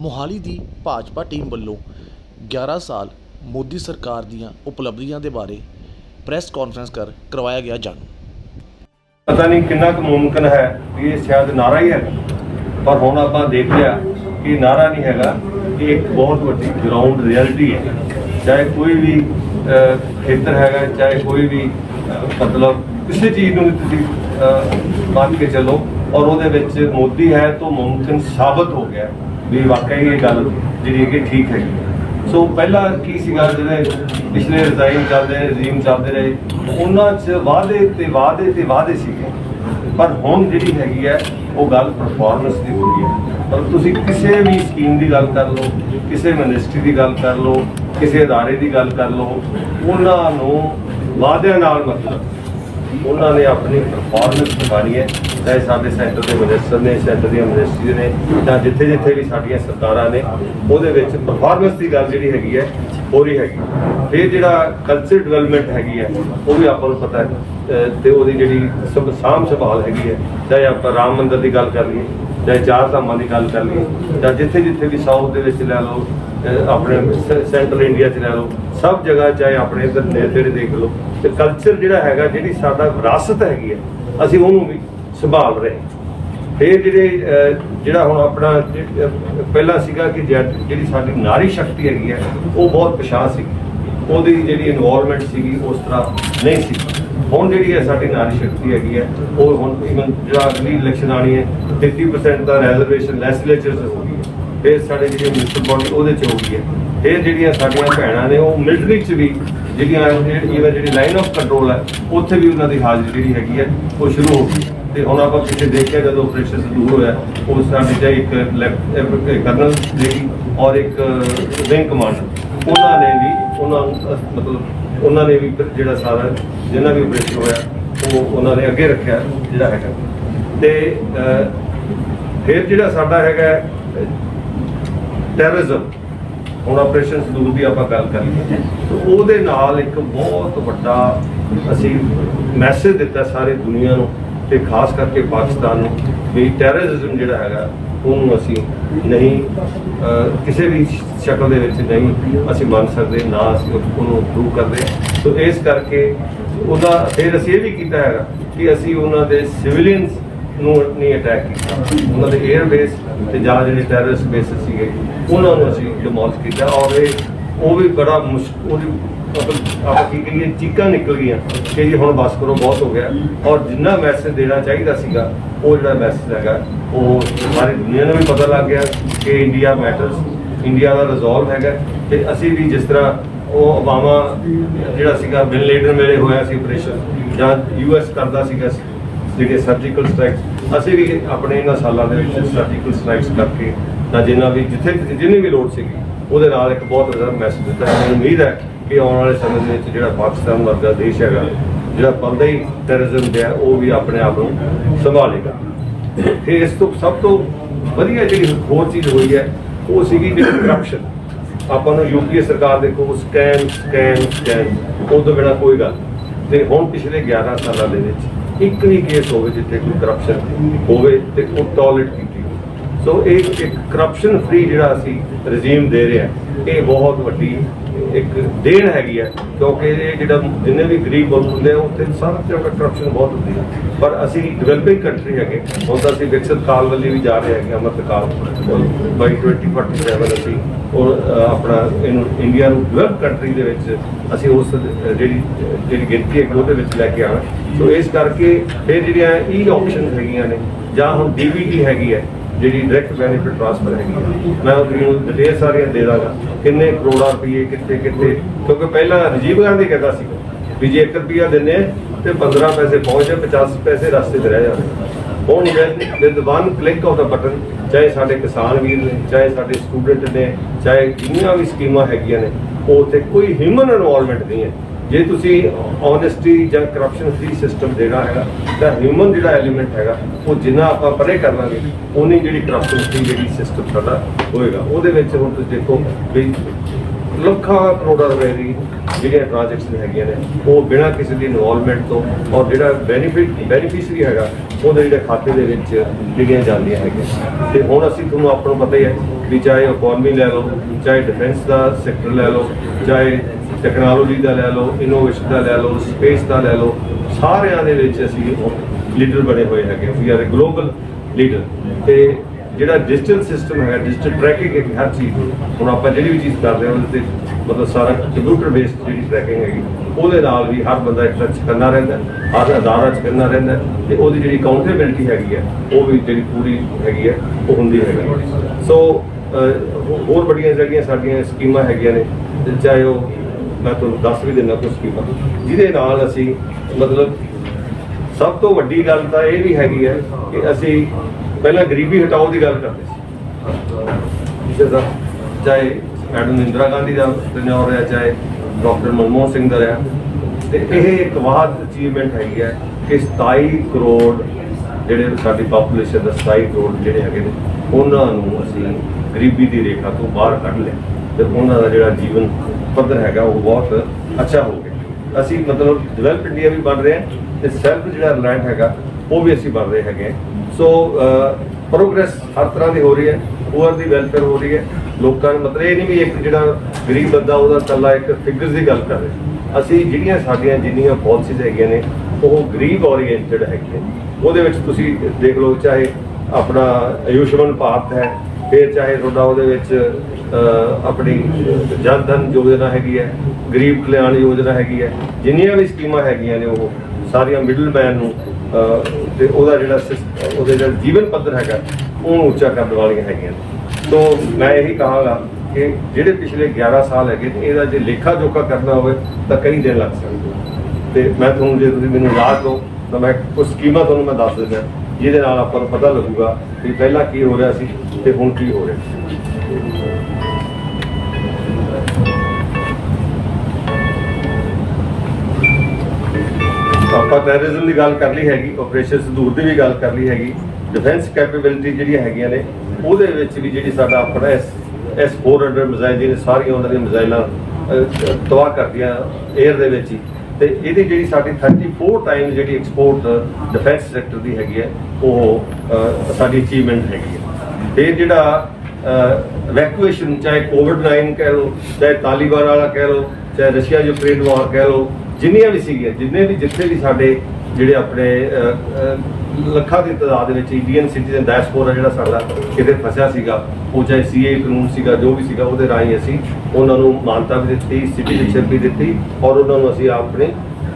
ਮੋਹਾਲੀ ਦੀ Bhajpa team ਵੱਲੋਂ 11 ਸਾਲ ਮੋਦੀ ਸਰਕਾਰ ਦੀਆਂ ਉਪਲਬਧੀਆਂ ਦੇ ਬਾਰੇ ਪ੍ਰੈਸ ਕਾਨਫਰੰਸ ਕਰ ਕਰਵਾਇਆ ਗਿਆ ਜਾਣੂ। ਪਤਾ ਨਹੀਂ ਕਿੰਨਾ ਕੁ ਮੁਮਕਨ ਹੈ ਵੀ ਇਹ ਸ਼ਾਇਦ ਨਾਰਾ ਹੀ ਹੈ ਪਰ ਹੁਣ ਆਪਾਂ ਦੇਖ ਲਿਆ ਕਿ ਇਹ ਨਾਰਾ ਨਹੀਂ ਹੈਗਾ, ਇਹ ਇੱਕ ਬਹੁਤ ਵੱਡੀ ਗਰਾਊਂਡ ਰਿਐਲਿਟੀ ਹੈ। ਚਾਹੇ ਕੋਈ ਵੀ ਖੇਤਰ ਹੈਗਾ, ਚਾਹੇ ਕੋਈ ਵੀ ਮਤਲਬ ਕਿਸੇ ਚੀਜ਼ ਨੂੰ ਵੀ ਤੁਸੀਂ ਮੰਨ ਕੇ ਚੱਲੋ। ਔਰ ਉਹਦੇ ਵਿੱਚ ਮੋਦੀ ਹੈ ਤੋਂ ਮੁਮਕਿਨ ਸਾਬਤ ਹੋ ਗਿਆ। ਵੀ ਵਾਕਈ ਇਹ ਗੱਲ ਜਿਹੜੀ ਕਿ ਠੀਕ ਹੈਗੀ ਸੋ ਪਹਿਲਾਂ ਕੀ ਸੀਗਾ ਜਿਹੜੇ ਪਿਛਲੇ ਰਿਜ਼ਾਈਨ ਚੱਲਦੇ ਰਹੇ, ਰਜੀਮ ਚੱਲਦੇ ਰਹੇ, ਉਹਨਾਂ 'ਚ ਵਾਅਦੇ ਤੇ ਵਾਅਦੇ ਤੇ ਵਾਅਦੇ ਸੀਗੇ। ਪਰ ਹੁਣ ਜਿਹੜੀ ਹੈਗੀ ਹੈ, ਉਹ ਗੱਲ ਪਰਫਾਰਮੈਂਸ ਦੀ ਹੋ ਰਹੀ ਹੈ। ਪਰ ਤੁਸੀਂ ਕਿਸੇ ਵੀ ਸਕੀਮ ਦੀ ਗੱਲ ਕਰ ਲਓ, ਕਿਸੇ ਮਿਨਿਸਟਰੀ ਦੀ ਗੱਲ ਕਰ ਲਓ, ਕਿਸੇ ਅਦਾਰੇ ਦੀ ਗੱਲ ਕਰ ਲਓ, ਉਹਨਾਂ ਨੂੰ ਵਾਅਦਿਆਂ ਨਾਲ ਮਤਲਬ ਉਹਨਾਂ ਨੇ ਆਪਣੀ ਪਰਫਾਰਮੈਂਸ ਦਿਖਾਣੀ ਹੈ। ਚਾਹੇ ਸਾਡੇ ਸੈਂਟਰ ਦੇ ਮਿਨਿਸਟਰ ਨੇ ਸੈਂਟਰ ਦੀਆਂ ਮਿਨਿਸਟਰੀ ਨੇ, ਜਾਂ ਜਿੱਥੇ ਜਿੱਥੇ ਵੀ ਸਾਡੀਆਂ ਸਰਕਾਰਾਂ ਨੇ, ਉਹਦੇ ਵਿੱਚ ਪਰਫਾਰਮੈਂਸ ਦੀ ਗੱਲ ਜਿਹੜੀ ਹੈਗੀ ਹੈ, ਹੋ ਰਹੀ ਹੈਗੀ। ਫਿਰ ਜਿਹੜਾ ਕਲਚਰ ਡਿਵੈਲਪਮੈਂਟ ਹੈਗੀ ਹੈ, ਉਹ ਵੀ ਆਪਾਂ ਨੂੰ ਪਤਾ ਹੈ। ਅਹ ਤੇ ਉਹਦੀ ਜਿਹੜੀ ਸਭ ਸਾਂਭ ਸੰਭਾਲ ਹੈਗੀ ਹੈ, ਚਾਹੇ ਆਪਾਂ ਰਾਮ ਮੰਦਿਰ ਦੀ ਗੱਲ ਕਰ ਲਈਏ, ਚਾਹੇ ਚਾਰ ਧਾਮਾਂ ਦੀ ਗੱਲ ਕਰ ਲਈਏ, ਜਾਂ ਜਿੱਥੇ ਜਿੱਥੇ ਵੀ ਸਾਊਥ ਦੇ ਵਿੱਚ ਲੈ ਲਓ ਆਪਣੇ ਸੈਂਟਰਲ ਇੰਡੀਆ 'ਚ ਲੈ ਲਓ। ਸਭ ਜਗ੍ਹਾ ਚਾਹੇ ਆਪਣੇ ਇੱਧਰ ਨੇੜੇ ਦੇਖ ਲਓ। ਤੇ ਕਲਚਰ ਜਿਹੜਾ ਹੈਗਾ, ਜਿਹੜੀ ਸਾਡਾ ਵਿਰਾਸਤ ਹੈਗੀ ਹੈ ਅਸੀਂ ਉਹਨੂੰ ਵੀ ਸੰਭਾਲ ਰਹੇ ਹਾਂ। ਫਿਰ ਜਿਹੜੇ ਜਿਹੜਾ ਹੁਣ ਆਪਣਾ ਪਹਿਲਾਂ ਸੀਗਾ ਕਿ ਜੈ- ਜਿਹੜੀ ਸਾਡੀ ਨਾਰੀ ਸ਼ਕਤੀ ਹੈਗੀ ਹੈ ਉਹ ਬਹੁਤ ਪਛਾਣ ਸੀ। ਉਹਦੀ ਜਿਹੜੀ ਇਨਵੋਲਵਮੈਂਟ ਸੀਗੀ, ਉਸ ਤਰ੍ਹਾਂ ਨਹੀਂ ਸੀ। ਹੁਣ ਜਿਹੜੀ ਹੈ ਸਾਡੀ ਨਾਰੀ ਸ਼ਕਤੀ ਹੈਗੀ ਹੈ ਉਹ ਹੁਣ even ਜਿਹੜਾ ਅਗਲੀ ਇਲੈਕਸ਼ਨ ਆਣੀ ਹੈ 33% ਦਾ ਰਿਜ਼ਰਵੇਸ਼ਨ ਲੈਜਿਸਲੇਚਰ ਹੋ ਗਈ ਹੈ। ਫਿਰ ਸਾਡੇ ਜਿਹੜੀ ਮਿਊਨਿਸਪਲ ਬੋਡੀ ਉਹਦੇ ਚ ਹੋ ਗਈ ਹੈ ਫਿਰ ਜਿਹੜੀਆਂ ਸਾਡੀਆਂ ਭੈਣਾਂ ਨੇ, ਉਹ ਮਿਲਟਰੀ ਚ ਵੀ ਜਿਹੜੀਆਂ ਈਵਨ ਜਿਹੜੀ ਲਾਈਨ ਆਫ ਕੰਟਰੋਲ ਹੈ ਉੱਥੇ ਵੀ ਉਹਨਾਂ ਦੀ ਹਾਜ਼ਰੀ ਜਿਹੜੀ ਹੈਗੀ ਹੈ ਉਹ ਸ਼ੁਰੂ ਹੋ ਗਈ। ਤੇ ਹੁਣ ਆਪਾਂ ਪਿੱਛੇ ਦੇਖਿਆ ਜਦੋਂ ਆਪਰੇਸ਼ਨ ਸ਼ੁਰੂ ਹੋਇਆ, ਉਹ ਸਾਡੇ ਚ ਇੱਕ ਲੈਫਟ ਕਰਨਲ ਸੀਗੀ ਔਰ ਇੱਕ ਵਿੰਗ ਕਮਾਂਡਰ ਉਹਨਾਂ ਨੇ ਵੀ, ਉਹਨਾਂ ਮਤਲਬ ਉਹਨਾਂ ਨੇ ਵੀ ਜਿਹੜਾ ਸਾਰਾ, ਜਿੰਨਾ ਵੀ ਆਪਰੇਸ਼ਨ ਹੋਇਆ, ਉਹ ਉਹਨਾਂ ਨੇ ਅੱਗੇ ਰੱਖਿਆ ਜਿਹੜਾ ਹੈਗਾ। ਤੇ ਫਿਰ ਜਿਹੜਾ ਸਾਡਾ ਹੈਗਾ ਟੈਰਰਿਜ਼ਮ ਹੁਣ ਆਪਰੇਸ਼ਨ ਸੰਦੂਰ ਦੀ ਆਪਾਂ ਗੱਲ ਕਰ ਕਰੀਏ ਤਾਂ ਉਹਦੇ ਨਾਲ ਇੱਕ ਬਹੁਤ ਵੱਡਾ ਅਸੀਂ ਮੈਸੇਜ ਦਿੱਤਾ ਸਾਰੇ ਦੁਨੀਆ ਨੂੰ ਤੇ ਖਾਸ ਕਰਕੇ ਪਾਕਿਸਤਾਨ ਨੂੰ ਵੀ ਟੈਰਰਿਜ਼ਮ ਜਿਹੜਾ ਹੈਗਾ, ਉਹਨੂੰ ਅਸੀਂ ਨਹੀਂ ਕਿਸੇ ਵੀ ਸ਼ਕਲ ਦੇ ਵਿੱਚ ਨਹੀਂ ਅਸੀਂ ਮੰਨ ਸਕਦੇ, ਨਾ ਅਸੀਂ ਉਹਨੂੰ ਅਪਰੂਵ ਕਰਦੇ। ਸੋ ਇਸ ਕਰਕੇ ਉਹਦਾ ਫਿਰ ਅਸੀਂ ਇਹ ਵੀ ਕੀਤਾ ਹੈਗਾ ਕਿ ਅਸੀਂ ਉਹਨਾਂ ਦੇ ਸਿਵਿਲੀਅਨਸ ਨੂੰ ਨਹੀਂ ਅਟੈਕ ਕੀਤਾ। ਉਹਨਾਂ ਦੇ 에ਅਰ ਬੇਸ ਤੇ ਜਾਂ ਜਿਹੜੇ ਟੈਰਰਿਸਟ ਬੇਸ ਸੀਗੇ, ਉਹਨਾਂ ਨੂੰ ਅਸੀਂ ਡਿਮੋਲਿਸ਼ ਕੀਤਾ ਔਰ ਇਹ ਉਹ ਵੀ ਬੜਾ ਮੁਸ਼ਕਲ ਉਹਦੀ ਮਤਲਬ ਆਪਾਂ ਕੀ ਕਹੀਏ, ਚੀਕਾਂ ਨਿਕਲ ਗਈਆਂ ਕਿ ਜੀ ਹੁਣ ਬਸ ਕਰੋ, ਬਹੁਤ ਹੋ ਗਿਆ। ਔਰ ਜਿੰਨਾ ਮੈਸੇਜ ਦੇਣਾ ਚਾਹੀਦਾ ਸੀਗਾ, ਉਹ ਜਿਹੜਾ ਮੈਸੇਜ ਹੈਗਾ, ਉਹ ਸਾਰੀ ਦੁਨੀਆ ਨੂੰ ਵੀ ਪਤਾ ਲੱਗ ਗਿਆ ਕਿ ਇੰਡੀਆ ਮੈਟਰਸ ਇੰਡੀਆ ਦਾ ਰਿਜ਼ੋਲਵ ਹੈਗਾ ਤੇ ਅਸੀਂ ਵੀ ਜਿਸ ਤਰ੍ਹਾਂ ਉਹ ਓਬਾਮਾ ਜਿਹੜਾ ਸੀਗਾ ਬਿਨ ਲੇਡਨ ਵੇਲੇ ਹੋਇਆ ਸੀ ਆਪਰੇਸ਼ਨ ਜਾਂ ਯੂਐਸ ਕਰਦਾ ਸੀਗਾ ਜਿਹੜੇ ਸਰਜੀਕਲ ਸਟ੍ਰਾਈਕਸ ਅਸੀਂ ਵੀ ਆਪਣੇ ਇਹਨਾਂ ਸਾਲਾਂ ਦੇ ਵਿੱਚ ਸਰਜੀਕਲ ਸਟ੍ਰਾਈਕਸ ਕਰਕੇ ਤਾਂ ਜਿੰਨਾ ਵੀ ਜਿੱਥੇ ਜਿੰਨੀ ਵੀ ਲੋੜ ਸੀਗੀ, ਉਹਦੇ ਨਾਲ ਇੱਕ ਬਹੁਤ ਵੱਡਾ ਮੈਸੇਜ ਦਿੱਤਾ ਹੈ। ਮੈਨੂੰ ਉਮੀਦ ਹੈ ਕਿ ਆਉਣ ਵਾਲੇ ਸਮੇਂ ਦੇ ਵਿੱਚ ਜਿਹੜਾ ਪਾਕਿਸਤਾਨ ਵਰਗਾ ਦੇਸ਼ ਹੈਗਾ, ਜਿਹੜਾ ਪਲਦਾ ਹੀ ਟੈਰਰਿਜ਼ਮ ਦੇ ਉਹ ਵੀ ਆਪਣੇ ਆਪ ਨੂੰ ਸੰਭਾਲੇਗਾ ਤੇ ਇਸ ਤੋਂ ਸਭ ਤੋਂ ਵਧੀਆ ਜਿਹੜੀ ਹੋਰ ਚੀਜ਼ ਹੋਈ ਹੈ, ਉਹ ਸੀਗੀ ਜਿਹੜੀ ਕਰਪਸ਼ਨ ਆਪਾਂ ਨੂੰ ਯੂਪੀਏ ਸਰਕਾਰ ਦੇ ਕੋਲ ਸਕੈਨ ਸਕੈਨ ਸਕੈਨ ਉਹ ਤੋਂ ਬਿਨਾਂ ਕੋਈ ਗੱਲ ਨਹੀਂ। ਤੇ ਹੁਣ ਪਿਛਲੇ 11 ਸਾਲਾਂ ਦੇ ਵਿੱਚ ਇੱਕ ਵੀ ਕੇਸ ਹੋਵੇ ਜਿੱਥੇ ਕੋਈ ਕਰਪਸ਼ਨ ਹੋਵੇ ਤੇ ਉਹ ਟੋਲਰੇਟ ਕੀਤੀ ਹੋਵੇ। ਸੋ ਇਹ ਇੱਕ ਕਰਪਸ਼ਨ ਫ੍ਰੀ ਜਿਹੜਾ ਅਸੀਂ ਰਜੀਮ ਦੇ ਰਹੇ ਹਾਂ, ਇਹ ਬਹੁਤ ਵੱਡੀ ਇੱਕ ਦੇਣ ਹੈਗੀ ਹੈ, ਕਿਉਂਕਿ ਇਹ ਜਿਹੜਾ ਜਿੰਨੇ ਵੀ ਗਰੀਬ ਮੁਲਕ ਹੁੰਦੇ ਆ, ਉੱਥੇ ਸਾਰਾ ਜਗ੍ਹਾ ਕਰਪਸ਼ਨ ਬਹੁਤ ਹੁੰਦੀ ਹੈ ਪਰ ਅਸੀਂ ਡਿਵੈਲਪਿੰਗ ਕੰਟਰੀ ਹੈਗੇ, ਹੁਣ ਤਾਂ ਅਸੀਂ ਵਿਕਸਿਤ ਕਾਲ ਵੱਲ ਵੀ ਜਾ ਰਹੇ ਹੈਗੇ, ਅਮਰਤ ਕਾਲ ਬਾਈ 2047 ਅਸੀਂ ਉਹ ਆਪਣਾ ਇਹਨੂੰ ਇੰਡੀਆ ਨੂੰ ਡਿਵੈਲਪ ਕੰਟਰੀ ਦੇ ਵਿੱਚ ਅਸੀਂ ਉਸ ਜਿਹੜੀ ਜਿਹੜੀ ਗਿਣਤੀ ਹੈ ਉਹਦੇ ਵਿੱਚ ਲੈ ਕੇ ਆਣਾ ਸੋ ਇਸ ਕਰਕੇ ਫਿਰ ਜਿਹੜੀਆਂ e ਈ ਆਪਸ਼ਨ ਹੈਗੀਆਂ ਨੇ, ਜਾਂ ਹੁਣ ਡੀਬੀਟੀ ਹੈਗੀ ਹੈ, ਜਿਹੜੀ ਡਾਇਰੈਕਟ ਬੈਨੀਫਿਟ ਟ੍ਰਾਂਸਫਰ ਹੈਗੀ ਹੈ। ਮੈਂ ਉਹਨੂੰ ਡਿਟੇਲ ਸਾਰੀਆਂ ਦੇ ਦਾਂਗਾ ਕਿੰਨੇ ਕਰੋੜਾਂ ਰੁਪਏ ਕਿੱਥੇ ਕਿੱਥੇ, ਕਿਉਂਕਿ ਪਹਿਲਾਂ ਰਾਜੀਵ ਗਾਂਧੀ ਕਹਿੰਦਾ ਸੀ ਵੀ ਜੇ 1 ਰੁਪਿਆ ਦਿੰਦੇ ਆ, ਤੇ 15 ਪੈਸੇ ਪਹੁੰਚੇ 50 ਪੈਸੇ ਰਸਤੇ ਤੇ ਰਹਿ ਜਾਂਦੇ ਹੁਣ ਵਿਦ ਵਨ ਕਲਿੱਕ ਆਫ ਦਾ ਬਟਨ ਚਾਹੇ ਸਾਡੇ ਕਿਸਾਨ ਵੀਰ ਨੇ, ਚਾਹੇ ਸਾਡੇ ਸਟੂਡੈਂਟ ਨੇ, ਚਾਹੇ ਜਿੰਨੀਆਂ ਵੀ ਸਕੀਮਾਂ ਹੈਗੀਆਂ ਨੇ, ਉਹ ਤੇ ਕੋਈ ਹਿਊਮਨ ਇਨਵੋਲਵਮੈਂਟ ਨਹੀਂ ਹੈ। ਜੇ ਤੁਸੀਂ ਓਨੈਸਟੀ ਜਾਂ ਕਰਪਸ਼ਨ ਫ੍ਰੀ ਸਿਸਟਮ ਦੇਣਾ ਹੈਗਾ, ਤਾਂ ਹਿਊਮਨ ਜਿਹੜਾ ਐਲੀਮੈਂਟ ਹੈਗਾ, ਉਹ ਜਿੰਨਾ ਆਪਾਂ ਪਰੇ ਕਰ ਲਾਂਗੇ ਉਨੀ ਜਿਹੜੀ ਕਰਪਸ਼ਨ ਫ੍ਰੀ ਜਿਹੜੀ ਸਿਸਟਮ ਸਾਡਾ ਹੋਏਗਾ। ਉਹਦੇ ਵਿੱਚ ਹੁਣ ਤੁਸੀਂ ਦੇਖੋ ਵੀ ਲੱਖਾਂ ਕਰੋੜਾਂ ਰੁਪਏ ਦੀ ਜਿਹੜੀਆਂ ਟ੍ਰਾਂਜੈਕਸ਼ਨ ਹੈਗੀਆਂ ਨੇ, ਉਹ ਬਿਨਾਂ ਕਿਸੇ ਦੀ ਇਨਵੋਲਵਮੈਂਟ ਤੋਂ ਔਰ ਜਿਹੜਾ ਬੈਨੀਫਿਟ ਬੈਨੀਫੀਸ਼ਰੀ ਹੈਗਾ, ਉਹਦੇ ਜਿਹੜੇ ਖਾਤੇ ਦੇ ਵਿੱਚ ਜਿਹੜੀਆਂ ਜਾਂਦੀਆਂ ਹੈਗੀਆਂ। ਤੇ ਹੁਣ ਅਸੀਂ ਤੁਹਾਨੂੰ ਆਪਾਂ ਨੂੰ ਪਤਾ ਹੀ ਹੈ ਵੀ ਚਾਹੇ ਇਕਨੋਮੀ ਲੈ ਲਓ, ਚਾਹੇ ਡਿਫੈਂਸ ਦਾ ਸੈਕਟਰ ਲੈ ਲਓ, ਚਾਹੇ ਟੈਕਨੋਲੋਜੀ ਦਾ ਲੈ ਲਓ ਇਨੋਵੇਸ਼ਨ ਦਾ ਲੈ ਲਓ ਸਪੇਸ ਦਾ ਲੈ ਲਓ, ਸਾਰਿਆਂ ਦੇ ਵਿੱਚ ਅਸੀਂ ਲੀਡਰ ਬਣੇ ਹੋਏ ਹੈਗੇ ਵੀ ਆਰ ਗਲੋਬਲ ਲੀਡਰ ਤੇ ਜਿਹੜਾ ਡਿਜੀਟਲ ਸਿਸਟਮ ਹੈਗਾ ਡਿਜੀਟਲ ਟਰੈਕਿੰਗ ਹੈ ਹਰ ਚੀਜ਼ ਦੀ। ਹੁਣ ਆਪਾਂ ਜਿਹੜੀ ਵੀ ਚੀਜ਼ ਕਰਦੇ ਹਾਂ, ਉਹਦੇ ਤੇ ਮਤਲਬ ਸਾਰਾ ਕੰਪਿਊਟਰ ਬੇਸਡ ਜਿਹੜੀ ਟਰੈਕਿੰਗ ਹੈਗੀ, ਉਹਦੇ ਨਾਲ ਵੀ ਹਰ ਬੰਦਾ ਇੱਕ ਟੱਚ ਕਰਨਾ ਰਹਿੰਦਾ ਹਰ ਅਦਾਰਾ ਚ ਕਰਨਾ ਰਹਿੰਦਾ ਹੈ ਤੇ ਉਹਦੀ ਜਿਹੜੀ ਅਕਾਊਂਟੇਬਿਲਟੀ ਹੈਗੀ ਹੈ, ਉਹ ਵੀ ਜਿਹੜੀ ਪੂਰੀ ਹੈਗੀ ਹੈ, ਉਹ ਹੁੰਦੀ ਹੈਗੀ ਹੈ। ਸੋ ਹੋਰ ਬੜੀਆਂ ਜਿਹੜੀਆਂ ਸਾਡੀਆਂ ਸਕੀਮਾਂ ਹੈਗੀਆਂ ਨੇ ਚਾਹੇ ਉਹ ਮੈਂ ਤੁਹਾਨੂੰ ਦੱਸ ਵੀ ਦਿੰਦਾ ਕੁਝ ਸਕੀਮਾਂ ਜਿਹਦੇ ਨਾਲ ਅਸੀਂ ਮਤਲਬ ਸਭ ਤੋਂ ਵੱਡੀ ਗੱਲ ਤਾਂ ਇਹ ਵੀ ਹੈਗੀ ਹੈ ਕਿ ਅਸੀਂ ਪਹਿਲਾਂ ਗਰੀਬੀ ਹਟਾਓ ਦੀ ਗੱਲ ਕਰਦੇ ਸੀ। ਜਿਸ ਚਾਹੇ ਮੈਡਮ ਇੰਦਰਾ ਗਾਂਧੀ ਦਾ ਟੈਨਿਓਰ ਹੈ ਚਾਹੇ ਡਾਕਟਰ ਮਨਮੋਹਨ ਸਿੰਘ ਦਾ ਰਿਹਾ। ਤੇ ਇਹ ਇੱਕ ਵਾਦ ਅਚੀਵਮੈਂਟ ਹੈਗੀ ਹੈ ਕਿ 27 ਕਰੋੜ ਜਿਹੜੇ ਸਾਡੀ ਪਾਪੂਲੇਸ਼ਨ ਦਾ 27 ਕਰੋੜ ਜਿਹੜੇ ਹੈਗੇ ਨੇ, ਉਹਨਾਂ ਨੂੰ ਅਸੀਂ ਗਰੀਬੀ ਦੀ ਰੇਖਾ ਤੋਂ ਬਾਹਰ ਕੱਢ ਲਿਆ। ਤੇ ਉਹਨਾਂ ਦਾ ਜਿਹੜਾ ਜੀਵਨ ਪੱਧਰ ਹੈਗਾ, ਉਹ ਬਹੁਤ ਅੱਛਾ ਹੋ ਗਿਆ। ਅਸੀਂ ਮਤਲਬ ਡਿਵੈਲਪ ਇੰਡੀਆ ਵੀ ਬਣ ਰਹੇ ਹਾਂ ਤੇ ਸੈਲਫ ਜਿਹੜਾ ਰਿਲਾਇੰਟ ਹੈਗਾ ਉਹ ਵੀ ਅਸੀਂ ਬਣ ਰਹੇ ਹੈਗੇ ਸੋ ਪ੍ਰੋਗਰੈਸ ਹਰ ਤਰ੍ਹਾਂ ਦੀ ਹੋ ਰਹੀ ਹੈ ਪੂਅਰ ਦੀ ਵੈਲਫੇਅਰ ਹੋ ਰਹੀ ਹੈ। ਲੋਕਾਂ ਨੂੰ ਮਤਲਬ ਇਹ ਨਹੀਂ ਵੀ ਇੱਕ ਜਿਹੜਾ ਗਰੀਬ ਬੰਦਾ ਉਹਦਾ ਇਕੱਲਾ ਇੱਕ ਫਿਗਰ ਦੀ ਗੱਲ ਕਰ ਰਹੇ। ਅਸੀਂ ਜਿਹੜੀਆਂ ਸਾਡੀਆਂ ਜਿੰਨੀਆਂ ਪਾਲਿਸੀਜ਼ ਹੈਗੀਆਂ ਨੇ, ਉਹ ਗਰੀਬ ਓਰੀਐਂਟਡ ਹੈਗੀਆਂ ਉਹਦੇ ਵਿੱਚ ਤੁਸੀਂ ਦੇਖ ਲਓ, ਚਾਹੇ ਆਪਣਾ ਆਯੁਸ਼ਮਾਨ ਭਾਰਤ ਹੈ, ਫਿਰ ਚਾਹੇ ਤੁਹਾਡਾ ਉਹਦੇ ਵਿੱਚ ਆਪਣੀ ਜਨ ਧਨ ਯੋਜਨਾ ਹੈਗੀ ਹੈ, ਗਰੀਬ ਕਲਿਆਣ ਯੋਜਨਾ ਹੈਗੀ ਹੈ। ਜਿੰਨੀਆਂ ਵੀ ਸਕੀਮਾਂ ਹੈਗੀਆਂ ਨੇ ਉਹ, ਸਾਰੀਆਂ ਮਿਡਲ ਮੈਨ ਨੂੰ ਤੇ ਉਹਦਾ ਜਿਹੜਾ ਸਿਸ- ਉਹਦੇ ਜਿਹੜਾ ਜੀਵਨ ਪੱਧਰ ਹੈਗਾ ਉਹਨੂੰ ਉੱਚਾ ਕਰਨ ਵਾਲੀਆਂ ਹੈਗੀਆਂ ਨੇ। ਸੋ ਮੈਂ ਇਹੀ ਕਹਾਂਗਾ ਕਿ ਜਿਹੜੇ ਪਿਛਲੇ 11 ਸਾਲ ਹੈਗੇ ਨੇ, ਇਹਦਾ ਜੇ ਲੇਖਾ ਜੋਖਾ ਕਰਨਾ ਹੋਵੇ, ਤਾਂ ਕਈ ਦਿਨ ਲੱਗ ਸਕਦੇ ਤੇ ਮੈਂ ਤੁਹਾਨੂੰ, ਜੇ ਤੁਸੀਂ ਮੈਨੂੰ ਯਾਦ ਦਿਓ ਤਾਂ ਮੈਂ ਕੁਝ ਸਕੀਮਾਂ ਤੁਹਾਨੂੰ ਮੈਂ ਦੱਸ ਦਿੰਦਾ। ਜਿਹਦੇ ਨਾਲ ਆਪਾਂ ਨੂੰ ਪਤਾ ਲੱਗੂਗਾ ਕਿ ਪਹਿਲਾਂ ਕੀ ਹੋ ਰਿਹਾ ਸੀ ਤੇ ਹੁਣ ਕੀ ਹੋ ਰਿਹਾ ਆਪਾਂ ਟੈਰਰਿਜ਼ਮ ਦੀ ਗੱਲ ਕਰ ਲਈ ਹੈਗੀ ਆਪਰੇਸ਼ਨ ਸੰਦੂਰ ਦੀ ਵੀ ਗੱਲ ਕਰ ਲਈ ਹੈਗੀ ਡਿਫੈਂਸ ਕੈਪੇਬਿਲਿਟੀ ਜਿਹੜੀਆਂ ਹੈਗੀਆਂ ਨੇ, ਉਹਦੇ ਵਿੱਚ ਵੀ ਜਿਹੜੀ ਸਾਡਾ ਆਪਣਾ ਐਸ ਐਸ 400 ਮਿਜ਼ਾਈਲ ਜਿਹੜੇ ਸਾਰੀਆਂ ਉਹਨਾਂ ਦੀਆਂ ਮਿਜ਼ਾਈਲਾਂ ਤਬਾਹ ਕਰਦੀਆਂ 에ਅਰ ਦੇ ਵਿੱਚ ਹੀ। ਤੇ ਇਹਦੀ ਜਿਹੜੀ ਸਾਡੀ 34 ਟਾਈਮ ਜਿਹੜੀ ਐਕਸਪੋਰਟ ਡਿਫੈਂਸ ਸੈਕਟਰ ਦੀ ਹੈਗੀ ਹੈ, ਉਹ ਸਾਡੀ ਅਚੀਵਮੈਂਟ ਹੈਗੀ ਹੈ। ਫਿਰ ਜਿਹੜਾ ਵੈਕੂਏਸ਼ਨ ਚਾਹੇ ਕੋਵਿਡ-19 ਕਹਿ ਲਓ, ਚਾਹੇ ਤਾਲਿਬਾਨ ਵਾਲਾ ਕਹਿ ਲਓ, ਚਾਹੇ ਰਸ਼ੀਆ ਯੂਕਰੇਨ ਵਾਰ ਕਹਿ ਲਓ ਜਿੰਨੀਆਂ ਵੀ ਸੀਗੀਆਂ ਜਿੰਨੇ ਵੀ ਜਿੱਥੇ ਵੀ ਸਾਡੇ ਜਿਹੜੇ ਆਪਣੇ ਲੱਖਾਂ ਦੀ ਤਾਦਾਦ ਦੇ ਵਿੱਚ ਇੰਡੀਅਨ ਸਿਟੀਜ਼ਨ ਡਾਇਸਪੋਰਾ ਜਿਹੜਾ ਸਾਡਾ ਕਿਤੇ ਫਸਿਆ ਸੀਗਾ ਉਹ ਚਾਹੇ ਸੀਏ ਕਾਨੂੰਨ ਸੀਗਾ ਜੋ ਵੀ ਸੀਗਾ ਉਹਦੇ ਰਾਹੀਂ ਅਸੀਂ ਉਹਨਾਂ ਨੂੰ ਮਾਨਤਾ ਵੀ ਦਿੱਤੀ ਸਿਟੀਜ਼ਨਸ਼ਿਪ ਵੀ ਦਿੱਤੀ ਔਰ ਉਹਨਾਂ ਨੂੰ ਅਸੀਂ ਆਪਣੇ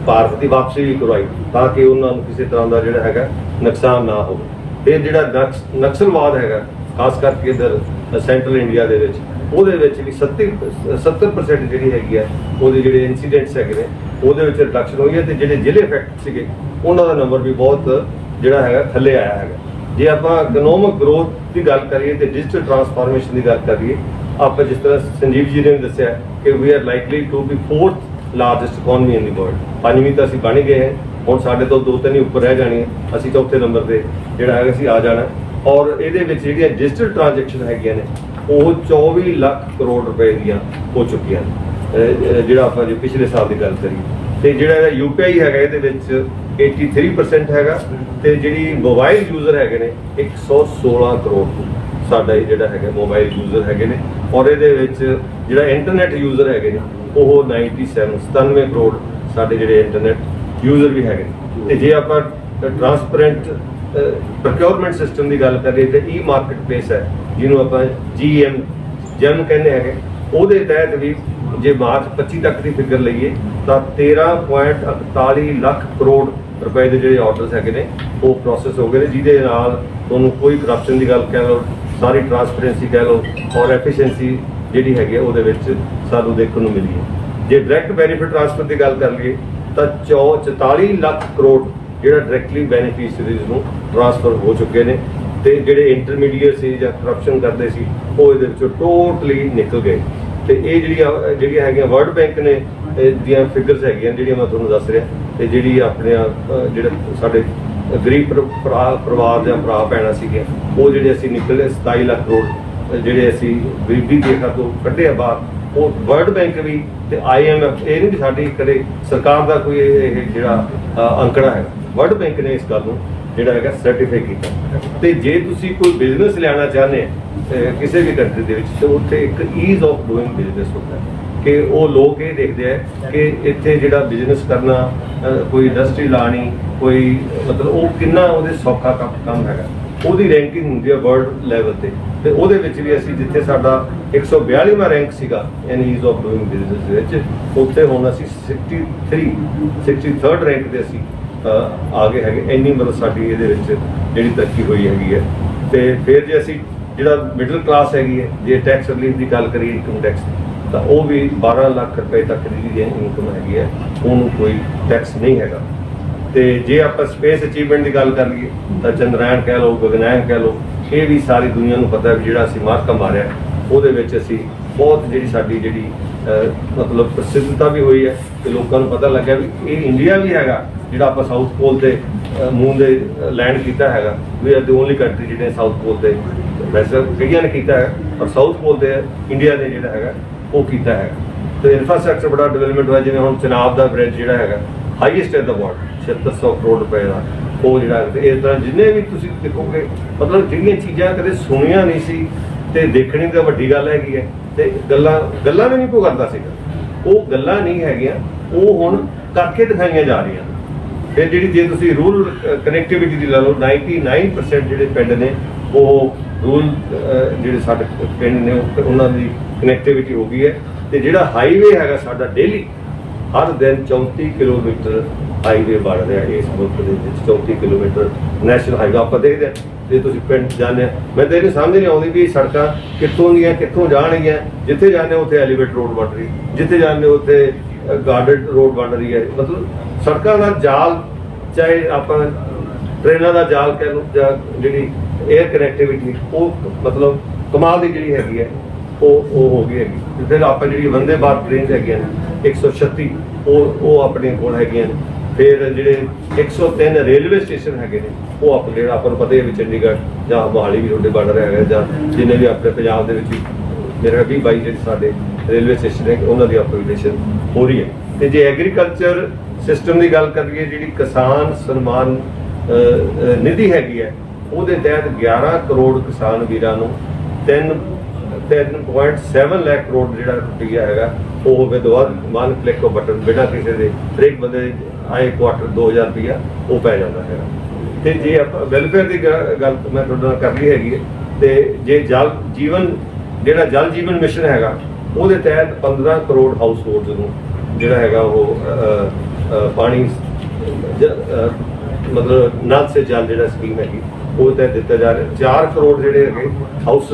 ਭਾਰਤ ਦੀ ਵਾਪਸੀ ਵੀ ਕਰਵਾਈ ਤਾਂ ਕਿ ਉਹਨਾਂ ਨੂੰ ਕਿਸੇ ਤਰ੍ਹਾਂ ਦਾ ਜਿਹੜਾ ਹੈਗਾ ਨੁਕਸਾਨ ਨਾ ਹੋਵੇ। ਫਿਰ ਜਿਹੜਾ ਨਕਸ ਨਕਸਲਵਾਦ ਹੈਗਾ ਖਾਸ ਕਰਕੇ ਇਧਰ ਸੈਂਟਰਲ ਇੰਡੀਆ ਦੇ ਵਿੱਚ ਉਹਦੇ ਵਿੱਚ ਵੀ 70 70% ਜਿਹੜੀ ਹੈਗੀ ਹੈ ਉਹਦੇ ਜਿਹੜੇ ਇਨਸੀਡੈਂਟਸ ਹੈਗੇ ਨੇ, ਉਹਦੇ ਵਿੱਚ ਰਿਡਕਸ਼ਨ ਹੋਈ ਹੈ ਤੇ ਜਿਹੜੇ ਜ਼ਿਲ੍ਹੇ ਇਫੈਕਟ ਸੀਗੇ, ਉਹਨਾਂ ਦਾ ਨੰਬਰ ਵੀ ਬਹੁਤ ਜਿਹੜਾ ਹੈਗਾ ਥੱਲੇ ਆਇਆ ਹੈਗਾ। ਜੇ ਆਪਾਂ ਇਕਨੋਮਿਕ ਗਰੋਥ ਦੀ ਗੱਲ ਕਰੀਏ ਤੇ ਡਿਜੀਟਲ ਟਰਾਂਸਫਾਰਮੇਸ਼ਨ ਦੀ ਗੱਲ ਕਰੀਏ, ਆਪਾਂ ਜਿਸ ਤਰ੍ਹਾਂ ਸੰਜੀਵ ਜੀ ਨੇ ਵੀ ਦੱਸਿਆ ਕਿ we are likely to be fourth largest economy in the world ਪੰਜਵੀਂ ਤਾਂ ਅਸੀਂ ਬਣ ਗਏ ਹਾਂ। ਹੁਣ ਸਾਡੇ ਤੋਂ ਦੋ ਤਿੰਨ ਹੀ ਉੱਪਰ ਰਹਿ ਜਾਣੀ ਹੈ ਅਸੀਂ ਚੌਥੇ ਨੰਬਰ ਤੇ ਜਿਹੜਾ ਹੈਗਾ ਅਸੀਂ ਆ ਜਾਣਾ। ਔਰ ਇਹਦੇ ਵਿੱਚ ਜਿਹੜੀਆਂ ਡਿਜੀਟਲ ਟ੍ਰਾਂਜੈਕਸ਼ਨ ਹੈਗੀਆਂ ਨੇ ਉਹ 24 ਲੱਖ ਕਰੋੜ ਰੁਪਏ ਦੀਆਂ ਹੋ ਚੁੱਕੀਆਂ। ਜਿਹੜਾ ਆਪਾਂ ਜੇ ਪਿਛਲੇ ਸਾਲ ਦੀ ਗੱਲ ਕਰੀਏ। ਤੇ ਜਿਹੜਾ ਇਹਦਾ ਯੂਪੀਆਈ ਹੈਗਾ, ਇਹਦੇ ਵਿੱਚ 83% ਹੈਗਾ। ਤੇ ਜਿਹੜੀ ਮੋਬਾਈਲ ਯੂਜ਼ਰ ਹੈਗੇ ਨੇ 116 ਕਰੋੜ ਸਾਡਾ ਇਹ ਜਿਹੜਾ ਹੈਗਾ ਮੋਬਾਈਲ ਯੂਜ਼ਰ ਹੈਗੇ ਨੇ। ਔਰ ਇਹਦੇ ਵਿੱਚ ਜਿਹੜਾ ਇੰਟਰਨੈਟ ਯੂਜ਼ਰ ਹੈਗੇ ਨੇ, ਉਹ 97 97 ਕਰੋੜ ਸਾਡੇ ਜਿਹੜੇ ਇੰਟਰਨੈਟ ਯੂਜ਼ਰ ਵੀ ਹੈਗੇ ਨੇ। ਤੇ ਜੇ ਆਪਾਂ ਟ੍ਰਾਂਸਪੇਰੈਂਟ ਪ੍ਰੋਕਿਉਰਮੈਂਟ ਸਿਸਟਮ ਦੀ ਗੱਲ ਕਰੀਏ ਤਾਂ ਈ ਮਾਰਕੀਟ ਪਲੇਸ ਹੈ, ਜਿਹਨੂੰ ਆਪਾਂ ਜੀਐਮ ਜਨ ਕਹਿੰਦੇ ਹੈਗੇ। ਉਹਦੇ ਤਹਿਤ ਵੀ ਜੇ ਮਾਰਚ 25 ਤੱਕ ਦੀ ਫਿਗਰ ਲਈਏ, ਤਾਂ 13.41 ਲੱਖ ਕਰੋੜ ਰੁਪਏ ਦੇ ਜਿਹੜੇ ਆਰਡਰਸ ਹੈਗੇ ਨੇ, ਉਹ ਪ੍ਰੋਸੈਸ ਹੋ ਗਏ ਨੇ, ਜਿਹਦੇ ਨਾਲ ਤੁਹਾਨੂੰ ਕੋਈ ਕਰਪਸ਼ਨ ਦੀ ਗੱਲ ਕਹਿ ਲਓ, ਸਾਰੀ ਟ੍ਰਾਂਸਪੇਰੈਂਸੀ ਕਹਿ ਲਓ ਔਰ ਐਫੀਸ਼ੀਐਂਸੀ ਜਿਹੜੀ ਹੈਗੀ ਹੈ ਉਹਦੇ ਵਿੱਚ ਸਾਨੂੰ ਦੇਖਣ ਨੂੰ ਮਿਲੀ ਹੈ। ਜੇ ਡਾਇਰੈਕਟ ਬੈਨੀਫਿਟ ਟ੍ਰਾਂਸਫਰ ਦੀ ਗੱਲ ਕਰ ਲਈਏ, ਤਾਂ 44 ਲੱਖ ਕਰੋੜ ਜਿਹੜਾ ਡਾਇਰੈਕਟਲੀ ਬੈਨੀਫੀਸ਼ੀਅਰੀਜ਼ ਨੂੰ ਟ੍ਰਾਂਸਫਰ ਹੋ ਚੁੱਕੇ ਨੇ ਤੇ ਜਿਹੜੇ ਇੰਟਰਮੀਡੀਏਟ ਸੀ ਜਾਂ ਕਰਪਸ਼ਨ ਕਰਦੇ ਸੀ, ਉਹ ਇਹਦੇ ਵਿੱਚੋਂ ਟੋਟਲੀ ਨਿਕਲ ਗਏ। ਤੇ ਇਹ ਜਿਹੜੀਆਂ ਜਿਹੜੀਆਂ ਹੈਗੀਆਂ ਵਰਲਡ ਬੈਂਕ ਨੇ ਦੀਆਂ ਫਿਗਰਸ ਹੈਗੀਆਂ ਜਿਹੜੀਆਂ ਮੈਂ ਤੁਹਾਨੂੰ ਦੱਸ ਰਿਹਾ। ਤੇ ਜਿਹੜੀ ਆਪਣੇ ਜਿਹੜੇ ਸਾਡੇ ਗਰੀਬ ਪਰ- ਪਰਿਵਾਰ ਦੇ ਭਰਾ ਭੈਣਾਂ ਸੀਗੇ ਉਹ ਜਿਹੜੇ ਅਸੀਂ ਨਿਕਲੇ 27 ਲੱਖ ਕਰੋੜ, ਜਿਹੜੇ ਅਸੀਂ ਗਰੀਬੀ ਦੀ ਰੇਖਾ ਤੋਂ ਕੱਢੇ ਬਾਹਰ ਉਹ ਵਰਲਡ ਬੈਂਕ ਵੀ ਤੇ ਆਈਐਮਐਫ ਇਹ ਨਹੀਂ ਵੀ ਸਾਡੀ ਕਦੇ ਸਰਕਾਰ ਦਾ ਕੋਈ ਇਹ ਜਿਹੜਾ ਅੰਕੜਾ ਹੈ ਵਰਲਡ ਬੈਂਕ ਨੇ ਇਸ ਗੱਲ ਨੂੰ ਜਿਹੜਾ ਹੈਗਾ ਸਰਟੀਫਾਈ ਕੀਤਾ। ਤੇ ਜੇ ਤੁਸੀਂ ਕੋਈ ਬਿਜ਼ਨਸ ਲੈਣਾ ਚਾਹੁੰਦੇ ਕਿਸੇ ਵੀ ਕੰਟਰੀ ਦੇ ਵਿੱਚ, ਤੇ ਉੱਥੇ ਇੱਕ ਈਜ਼ ਆਫ ਡੂਇੰਗ ਬਿਜ਼ਨਸ ਹੁੰਦਾ ਕਿ ਉਹ ਲੋਕ ਇਹ ਦੇਖਦੇ ਆ ਕਿ ਇੱਥੇ ਜਿਹੜਾ ਬਿਜ਼ਨਸ ਕਰਨਾ ਕੋਈ ਇੰਡਸਟਰੀ ਲਾਣੀ, ਕੋਈ ਮਤਲਬ ਉਹ ਕਿੰਨਾ ਉਹਦੇ ਸੌਖਾ ਕੰਮ ਕੰਮ ਹੈਗਾ। ਉਹਦੀ ਰੈਂਕਿੰਗ ਹੁੰਦੀ ਹੈ ਵਰਲਡ ਲੈਵਲ ਤੇ। ਤੇ ਉਹਦੇ ਵਿੱਚ ਵੀ ਅਸੀਂ ਜਿੱਥੇ ਸਾਡਾ 142ਵਾਂ ਰੈਂਕ ਸੀਗਾ in ease of doing business ਦੇ ਵਿੱਚ, ਉੱਥੇ ਹੁਣ ਅਸੀਂ 63 63rd ਰੈਂਕ ਤੇ ਅਸੀਂ ਆ ਗਏ ਹੈਗੇ। ਇੰਨੀ ਮਤਲਬ ਸਾਡੀ ਇਹਦੇ ਵਿੱਚ ਜਿਹੜੀ ਤਰੱਕੀ ਹੋਈ ਹੈਗੀ ਹੈ। ਤੇ ਫਿਰ ਜੇ ਅਸੀਂ ਜਿਹੜਾ ਮਿਡਲ ਕਲਾਸ ਹੈਗੀ ਹੈ, ਜੇ ਟੈਕਸ ਰਿਲੀਫ ਦੀ ਗੱਲ ਕਰੀਏ ਇਨਕਮ ਟੈਕਸ ਤਾਂ ਉਹ ਵੀ 12 ਲੱਖ ਰੁਪਏ ਤੱਕ ਦੀ ਜਿਹੜੀ ਇਨਕਮ ਹੈਗੀ ਹੈ, ਉਹਨੂੰ ਕੋਈ ਟੈਕਸ ਨਹੀਂ ਹੈਗਾ। ਤੇ ਜੇ ਆਪਾਂ ਸਪੇਸ ਅਚੀਵਮੈਂਟ ਦੀ ਗੱਲ ਕਰ ਲਈਏ, ਤਾਂ ਚੰਦਰਯਾਨ ਕਹਿ ਲਓ ਗਗਨਯਾਨ ਕਹਿ ਲਓ, ਇਹ ਵੀ ਸਾਰੀ ਦੁਨੀਆ ਨੂੰ ਪਤਾ ਵੀ ਜਿਹੜਾ ਅਸੀਂ ਮਾਰਕਾ ਮਾਰਿਆ ਉਹਦੇ ਵਿੱਚ ਅਸੀਂ ਬਹੁਤ ਜਿਹੜੀ ਸਾਡੀ ਜਿਹੜੀ ਮਤਲਬ ਪ੍ਰਸਿੱਧਤਾ ਵੀ ਹੋਈ ਹੈ ਤੇ ਲੋਕਾਂ ਨੂੰ ਪਤਾ ਲੱਗਿਆ ਵੀ ਇਹ ਇੰਡੀਆ ਵੀ ਹੈਗਾ, ਜਿਹੜਾ ਆਪਾਂ ਸਾਊਥ ਪੋਲ ਤੇ ਮੂਨ ਦੇ ਲੈਂਡ ਕੀਤਾ ਹੈਗਾ we are the only country ਜਿਹੜੇ ਸਾਊਥ ਪੋਲ ਤੇ ਵੈਸੇ ਕਈਆਂ ਨੇ ਕੀਤਾ ਹੈ, ਪਰ ਸਾਊਥ ਪੋਲ ਤੇ ਇੰਡੀਆ ਨੇ ਜਿਹੜਾ ਹੈਗਾ, ਉਹ ਕੀਤਾ ਹੈ। ਤੇ ਇਨਫਰਾਸਟ੍ਰਕਚਰ ਬੜਾ ਡਿਵੈਲਪਮੈਂਟ ਹੋਇਆ, ਜਿਵੇਂ ਹੁਣ ਚਨਾਬ ਦਾ ਬ੍ਰਿਜ ਜਿਹੜਾ ਹੈਗਾ highest in the world 7600 crore ਰੁਪਏ ਦਾ ਉਹ ਜਿਹੜਾ ਹੈ ਇਸ ਤਰ੍ਹਾਂ ਜਿੰਨੇ ਵੀ ਤੁਸੀਂ ਦੇਖੋਗੇ, ਮਤਲਬ ਜਿਹੜੀਆਂ ਚੀਜ਼ਾਂ ਕਦੇ ਸੁਣੀਆਂ ਨਹੀਂ ਸੀ ਤੇ ਦੇਖਣੀ ਤਾਂ ਵੱਡੀ ਗੱਲ ਹੈਗੀ ਹੈ ਤੇ ਗੱਲਾਂ ਗੱਲਾਂ ਵੀ ਨਹੀਂ ਕੋਈ ਕਰਦਾ ਸੀਗਾ। ਉਹ ਗੱਲਾਂ ਨਹੀਂ ਹੈਗੀਆਂ, ਉਹ ਹੁਣ ਕਰਕੇ ਦਿਖਾਈਆਂ ਜਾ ਰਹੀਆਂ ਫਿਰ ਜਿਹੜੀ ਜੇ ਤੁਸੀਂ ਰੂਰਲ ਕਨੈਕਟੀਵਿਟੀ ਦੀ ਲਾ ਲਓ 99% ਜਿਹੜੇ ਪਿੰਡ ਨੇ, ਉਹ ਰੂਰਲ ਜਿਹੜੇ ਸਾਡੇ ਪਿੰਡ ਨੇ ਉਹਨਾਂ ਦੀ ਕਨੈਕਟੀਵਿਟੀ ਹੋ ਗਈ ਹੈ। ਤੇ ਜਿਹੜਾ ਹਾਈਵੇ ਹੈਗਾ ਸਾਡਾ ਡੇਲੀ ਹਰ ਦਿਨ 34 ਕਿਲੋਮੀਟਰ ਹਾਈਵੇ ਬਣ ਰਿਹਾ ਇਸ ਮੁਲਕ ਦੇ ਵਿੱਚ 34 ਕਿਲੋਮੀਟਰ ਨੈਸ਼ਨਲ ਹਾਈਵੇ। ਆਪਾਂ ਦੇਖਦੇ ਹਾਂ ਜੇ ਤੁਸੀਂ ਪਿੰਡ ਜਾਂਦੇ ਆ ਮੈਂ ਤਾਂ ਇਹਨੂੰ ਸਮਝ ਨਹੀਂ ਆਉਂਦੀ ਵੀ ਇਹ ਸੜਕਾਂ ਕਿੱਥੋਂ ਦੀਆਂ, ਕਿੱਥੋਂ ਜਾਣਗੀਆਂ। ਜਿੱਥੇ ਜਾਂਦੇ ਹੋ ਉੱਥੇ ਐਲੀਵੇਟ ਰੋਡ ਬਣ ਰਹੀ, ਜਿੱਥੇ ਜਾਂਦੇ ਹੋ ਉੱਥੇ ਗਾਰਡਡ ਰੋਡ ਬਣ ਰਹੀ ਹੈ। ਮਤਲਬ ਸੜਕਾਂ ਦਾ ਜਾਲ, ਚਾਹੇ ਆਪਾਂ ਟ੍ਰੇਨਾਂ ਦਾ ਜਾਲ ਕਹਿ ਲਓ, ਜਾਂ ਜਿਹੜੀ 에ਅਰ ਕਨੈਕਟੀਵਿਟੀ ਉਹ ਮਤਲਬ ਕਮਾਲ ਦੀ ਜਿਹੜੀ ਹੈਗੀ ਹੈ, ਉਹ ਉਹ ਹੋ ਗਈ ਹੈਗੀ। ਜਿੱਥੇ ਆਪਾਂ ਜਿਹੜੀ ਵੰਦੇ ਭਾਰਤ ਟ੍ਰੇਨ ਹੈਗੀਆਂ ਨੇ 136 ਉਹ ਉਹ ਆਪਣੇ ਕੋਲ ਹੈਗੀਆਂ ਨੇ। ਫਿਰ ਜਿਹੜੇ 103 ਰੇਲਵੇ ਸਟੇਸ਼ਨ ਹੈਗੇ ਨੇ, ਉਹ ਆਪਣੇ ਜਿਹੜਾ ਆਪਾਂ ਨੂੰ ਪਤਾ ਹੀ ਹੈ ਵੀ ਚੰਡੀਗੜ੍ਹ ਜਾਂ ਮੋਹਾਲੀ ਵੀ ਤੁਹਾਡੇ ਬਾਰਡਰ ਹੈਗਾ ਜਾਂ ਜਿੰਨੇ ਵੀ ਆਪਣੇ ਪੰਜਾਬ ਦੇ ਵਿੱਚ ਵੀ ਮੇਰੇ ਵੀ ਬਾਈ ਜਿਹੜੇ ਸਾਡੇ ਰੇਲਵੇ ਸਟੇਸ਼ਨ ਹੈ ਉਹਨਾਂ ਦੀ ਅਪਗ੍ਰੇਡੇਸ਼ਨ ਹੋ ਰਹੀ ਹੈ। ਤੇ ਜੇ ਐਗਰੀਕਲਚਰ ਸਿਸਟਮ ਦੀ ਗੱਲ ਕਰੀਏ, ਜਿਹੜੀ ਕਿਸਾਨ ਸਨਮਾਨ ਨਿਧੀ ਹੈਗੀ ਹੈ, ਉਹਦੇ ਤਹਿਤ 11 ਕਰੋੜ ਕਿਸਾਨ ਵੀਰਾਂ ਨੂੰ 3 3.7 ਲੱਖ ਕਰੋੜ ਜਿਹੜਾ ਰੁਪਈਆ ਹੈਗਾ, ਉਹ ਵਿਦਵਾਨ ਮਨ ਕਲਿੱਕ ਬਟਨ ਬਿਨਾਂ ਕਿਸੇ ਦੇ, ਹਰੇਕ ਬੰਦੇ ਦੇ ਆਏ ਕੁਆਟਰ 2000 ਰੁਪਈਆ ਉਹ ਪੈ ਜਾਂਦਾ ਹੈਗਾ। ਤੇ ਜੇ ਆਪਾਂ ਵੈਲਫੇਅਰ ਦੀ ਗੱਲ ਮੈਂ ਤੁਹਾਡੇ ਨਾਲ ਕਰ ਲਈ ਹੈਗੀ ਹੈ, ਤੇ ਜੇ ਜਲ ਜੀਵਨ, ਜਿਹੜਾ ਜਲ ਜੀਵਨ ਮਿਸ਼ਨ ਹੈਗਾ, ਉਹਦੇ ਤਹਿਤ 15 ਕਰੋੜ ਹਾਊਸ ਹੋਲਡਸ ਨੂੰ ਜਿਹੜਾ ਹੈਗਾ ਉਹ ਪਾਣੀ ਮਤਲਬ ਨਲ ਸੇ ਜਲ ਜਿਹੜਾ ਸਕੀਮ ਹੈਗੀ ਉਹ ਤਹਿਤ ਦਿੱਤਾ ਜਾ ਰਿਹਾ। 4 ਕਰੋੜ ਜਿਹੜੇ ਹੈਗੇ ਹਾਊਸਸ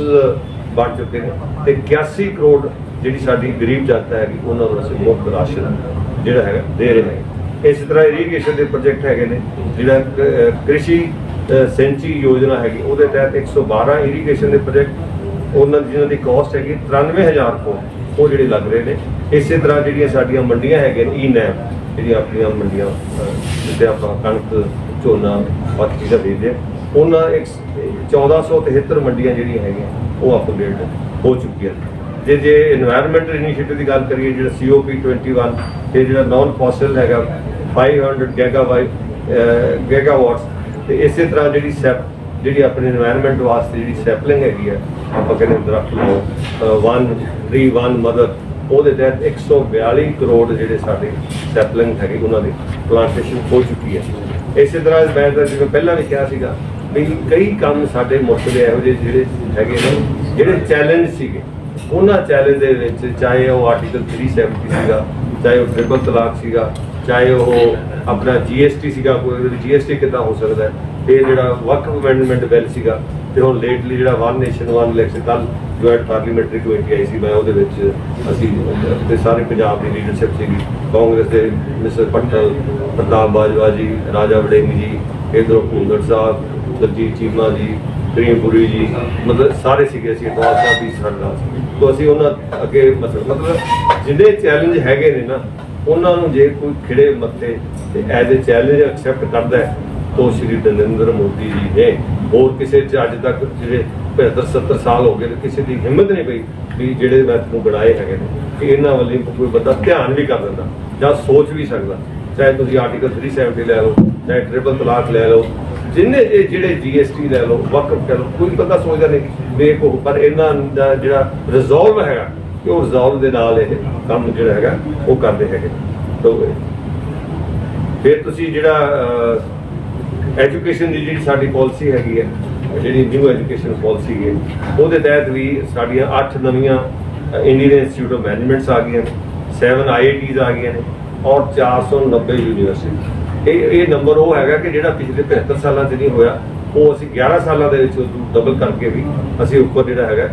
ਬਣ ਚੁੱਕੇ ਨੇ ਤੇ 81 ਕਰੋੜ ਜਿਹੜੀ ਸਾਡੀ ਗਰੀਬ ਜਨਤਾ ਹੈਗੀ ਉਹਨਾਂ ਨੂੰ ਅਸੀਂ ਮੁਫਤ ਰਾਸ਼ਨ ਜਿਹੜਾ ਹੈਗਾ ਦੇ ਰਹੇ ਹਾਂ ਇਸੇ ਤਰ੍ਹਾਂ ਇਰੀਗੇਸ਼ਨ ਦੇ ਪ੍ਰੋਜੈਕਟ ਹੈਗੇ ਨੇ ਜਿਹੜਾ ਕ੍ਰਿਸ਼ੀ ਅ, ਸਿੰਚੀ ਯੋਜਨਾ ਹੈਗੀ ਉਹਦੇ ਤਹਿਤ 112 ਇਰੀਗੇਸ਼ਨ ਦੇ ਪ੍ਰੋਜੈਕਟ ਉਹਨਾਂ ਦੀ ਜਿਹਨਾਂ ਦੀ ਕਾਸਟ ਹੈਗੀ 93000 ਕਰੋੜ ਉਹ ਜਿਹੜੇ ਲੱਗ ਰਹੇ ਨੇ। ਇਸੇ ਤਰ੍ਹਾਂ ਜਿਹੜੀਆਂ ਸਾਡੀਆਂ ਮੰਡੀਆਂ ਹੈਗੀਆਂ ਨੇ ਈਨੈਮ ਜਿਹੜੀਆਂ ਆਪਣੀਆਂ ਮੰਡੀਆਂ ਜਿੱਥੇ ਆਪਾਂ ਕਣਕ ਝੋਨਾ ਬਾਕੀ ਚੀਜ਼ਾਂ ਵੇਚਦੇ ਹਾਂ ਉਹਨਾਂ 1473 ਮੰਡੀਆਂ ਜਿਹੜੀਆਂ ਹੈਗੀਆਂ, ਉਹ ਅਪਡੇਟ ਹੋ ਚੁੱਕੀਆਂ ਨੇ। ਜੇ ਜੇ এনवायरमेंटਲ ਇਨੀਸ਼ੀਏਟਿਵ ਦੀ ਗੱਲ ਕਰੀਏ, ਜਿਹੜਾ COP 21 ਤੇ ਜਿਹੜਾ ਨਾਨ ਫੋਸਲ ਹੈਗਾ 500 ਗੀਗਾਵਾਟ ਗੀਗਾਵਾਟਸ ਤੇ ਇਸੇ ਤਰ੍ਹਾਂ ਜਿਹੜੀ ਸੈਪ, ਜਿਹੜੀ ਆਪਣੇ এনवायरमेंट ਵਾਸਤੇ ਜਿਹੜੀ ਸੈਪਲਿੰਗ ਹੈਗੀ ਹੈ ਆਪਾਂ ਕਹਿੰਦੇ ਦਰਖਤ ਨੂੰ ਵਨ ਥਰੀ ਵਨ ਮਦਰ ਉਹਦੇ ਤਹਿਤ 142 ਕਰੋੜ ਜਿਹੜੇ ਸਾਡੇ ਸੈਪਲਿੰਗ ਹੈਗੇ, ਉਹਨਾਂ ਦੀ ਪਲਾਂਟੇਸ਼ਨ ਹੋ ਚੁੱਕੀ ਹੈ। ਇਸੇ ਤਰ੍ਹਾਂ ਮੈਂ ਦਾ ਜਿਵੇਂ ਪਹਿਲਾਂ ਵੀ ਕਿਹਾ ਸੀਗਾ ਵੀ ਕਈ ਕੰਮ ਸਾਡੇ ਮੁਲਕ ਦੇ ਇਹੋ ਜਿਹੇ ਜਿਹੜੇ ਹੈਗੇ ਨੇ, ਜਿਹੜੇ ਚੈਲੰਜ ਸੀਗੇ, ਉਹਨਾਂ ਚੈਲੰਜ ਦੇ ਵਿੱਚ ਚਾਹੇ ਉਹ ਆਰਟੀਕਲ 370 ਸੀਗਾ, ਚਾਹੇ ਉਹ ਟ੍ਰਿਪਲ ਤਲਾਕ ਸੀਗਾ, ਚਾਹੇ ਉਹ ਆਪਣਾ ਜੀਐਸਟੀ ਸੀਗਾ, ਕੋਈ ਜੀਐਸਟੀ ਕਿੱਦਾਂ ਹੋ ਸਕਦਾ ਹੈ, ਇਹ ਜਿਹੜਾ ਵਕਫ ਅਮੈਂਡਮੈਂਟ ਬਿੱਲ ਸੀਗਾ, ਤੇ ਹੁਣ ਲੇਟਲੀ ਜਿਹੜਾ ਵਨ ਨੇਸ਼ਨ ਵਨ ਇਲੈਕਸ਼ਨ ਕੱਲ ਜੁਆਇੰਟ ਪਾਰਲੀਮੈਂਟਰੀ ਕਮੇਟੀ ਆਈ ਸੀ, ਮੈਂ ਉਹਦੇ ਵਿੱਚ ਅਸੀਂ ਤੇ ਸਾਰੇ ਪੰਜਾਬ ਦੀ ਲੀਡਰਸ਼ਿਪ ਸੀਗੀ, ਕਾਂਗਰਸ ਦੇ ਮਿਸਟਰ ਪਟਲ ਪ੍ਰਤਾਪ ਬਾਜਵਾ ਜੀ, ਰਾਜਾ ਵੜਿੰਗ ਜੀ, ਇਧਰੋਂ ਭੁੰਦੜ ਸਾਹਿਬ ਦਲਜੀਤ ਚੀਮਾ ਜੀ ਕਰੀਮਪੁਰੀ ਜੀ, ਮਤਲਬ ਸਾਰੇ ਸੀਗੇ ਅਸੀਂ ਦੌਰ ਸਾਹਿਬ ਵੀ ਸਾਡੇ ਨਾਲ ਤੋਂ ਅਸੀਂ ਉਹਨਾਂ ਅੱਗੇ ਮਤਲਬ ਮਤਲਬ ਜਿੰਨੇ ਚੈਲੰਜ ਹੈਗੇ ਨੇ ਨਾ, ਉਹਨਾਂ ਨੂੰ ਜੇ ਕੋਈ ਖਿੜੇ ਮੱਥੇ ਤੇ ਐਜ਼ ਅ ਚੈਲੰਜ ਐਕਸੈਪਟ ਕਰਦਾ ਹੈ, ਤਾਂ ਸ਼੍ਰੀ ਨਰਿੰਦਰ ਮੋਦੀ ਜੀ ਨੇ ਹੋਰ ਕਿਸੇ ਚ ਅੱਜ ਤੱਕ ਜਿਹੜੇ 75 70 ਸਾਲ ਹੋ ਗਏ ਨੇ, ਕਿਸੇ ਦੀ ਹਿੰਮਤ ਨਹੀਂ ਪਈ ਵੀ ਜਿਹੜੇ ਮੈਂ ਤੁਹਾਨੂੰ ਗਣਾਏ ਹੈਗੇ ਨੇ, ਕਿ ਇਹਨਾਂ ਵੱਲ ਕੋਈ ਬੰਦਾ ਧਿਆਨ ਵੀ ਕਰ ਦਿੰਦਾ ਜਾਂ ਸੋਚ ਵੀ ਸਕਦਾ। ਚਾਹੇ ਤੁਸੀਂ ਆਰਟੀਕਲ 370 ਲੈ ਲਓ, ਚਾਹੇ ਟ੍ਰਿਪਲ ਤਲਾਕ ਲੈ ਲਓ ਜਿੰਨੇ ਇਹ ਜਿਹੜੇ ਜੀਐਸਟੀ ਲੈ ਲਓ ਵਕਫ ਕਰ ਲਓ ਕੋਈ ਬੰਦਾ ਸੋਚਦਾ ਨਹੀਂ ਵੀ ਕੋ ਪਰ ਇਹਨਾਂ ਦਾ ਜਿਹੜਾ ਰਿਜ਼ੋਲਵ ਹੈਗਾ, ਕਿ ਉਹ ਰਿਜ਼ੋਲਵ ਦੇ ਨਾਲ ਇਹ ਕੰਮ ਜਿਹੜਾ ਹੈਗਾ, ਉਹ ਕਰਦੇ ਹੈਗੇ। ਤੋ ਫਿਰ ਤੁਸੀਂ ਜਿਹੜਾ ਐਜੂਕੇਸ਼ਨ ਦੀ ਜਿਹੜੀ ਸਾਡੀ ਪਾਲਿਸੀ ਹੈਗੀ ਹੈ, ਜਿਹੜੀ ਨਿਊ ਐਜੂਕੇਸ਼ਨ ਪਾਲਿਸੀ ਹੈ, ਉਹਦੇ ਤਹਿਤ ਵੀ ਸਾਡੀਆਂ 8 ਨਵੀਆਂ ਇੰਡੀਅਨ ਇੰਸਟੀਚਿਊਟ ਆਫ ਮੈਨੇਜਮੈਂਟਸ ਆ ਗਈਆਂ ਨੇ 7 ਆਈਆਈਟੀਜ਼ ਆ ਗਈਆਂ ਨੇ, ਔਰ 490 ਯੂਨੀਵਰਸਿਟੀ ਇਹ ਇਹ ਨੰਬਰ ਉਹ ਹੈਗਾ ਕਿ ਜਿਹੜਾ ਪਿਛਲੇ 75 ਸਾਲਾਂ 'ਚ ਨਹੀਂ ਹੋਇਆ, ਉਹ ਅਸੀਂ 11 ਸਾਲਾਂ ਦੇ ਵਿੱਚ ਡਬਲ ਕਰਕੇ ਵੀ ਅਸੀਂ ਉੱਪਰ ਜਿਹੜਾ ਹੈਗਾ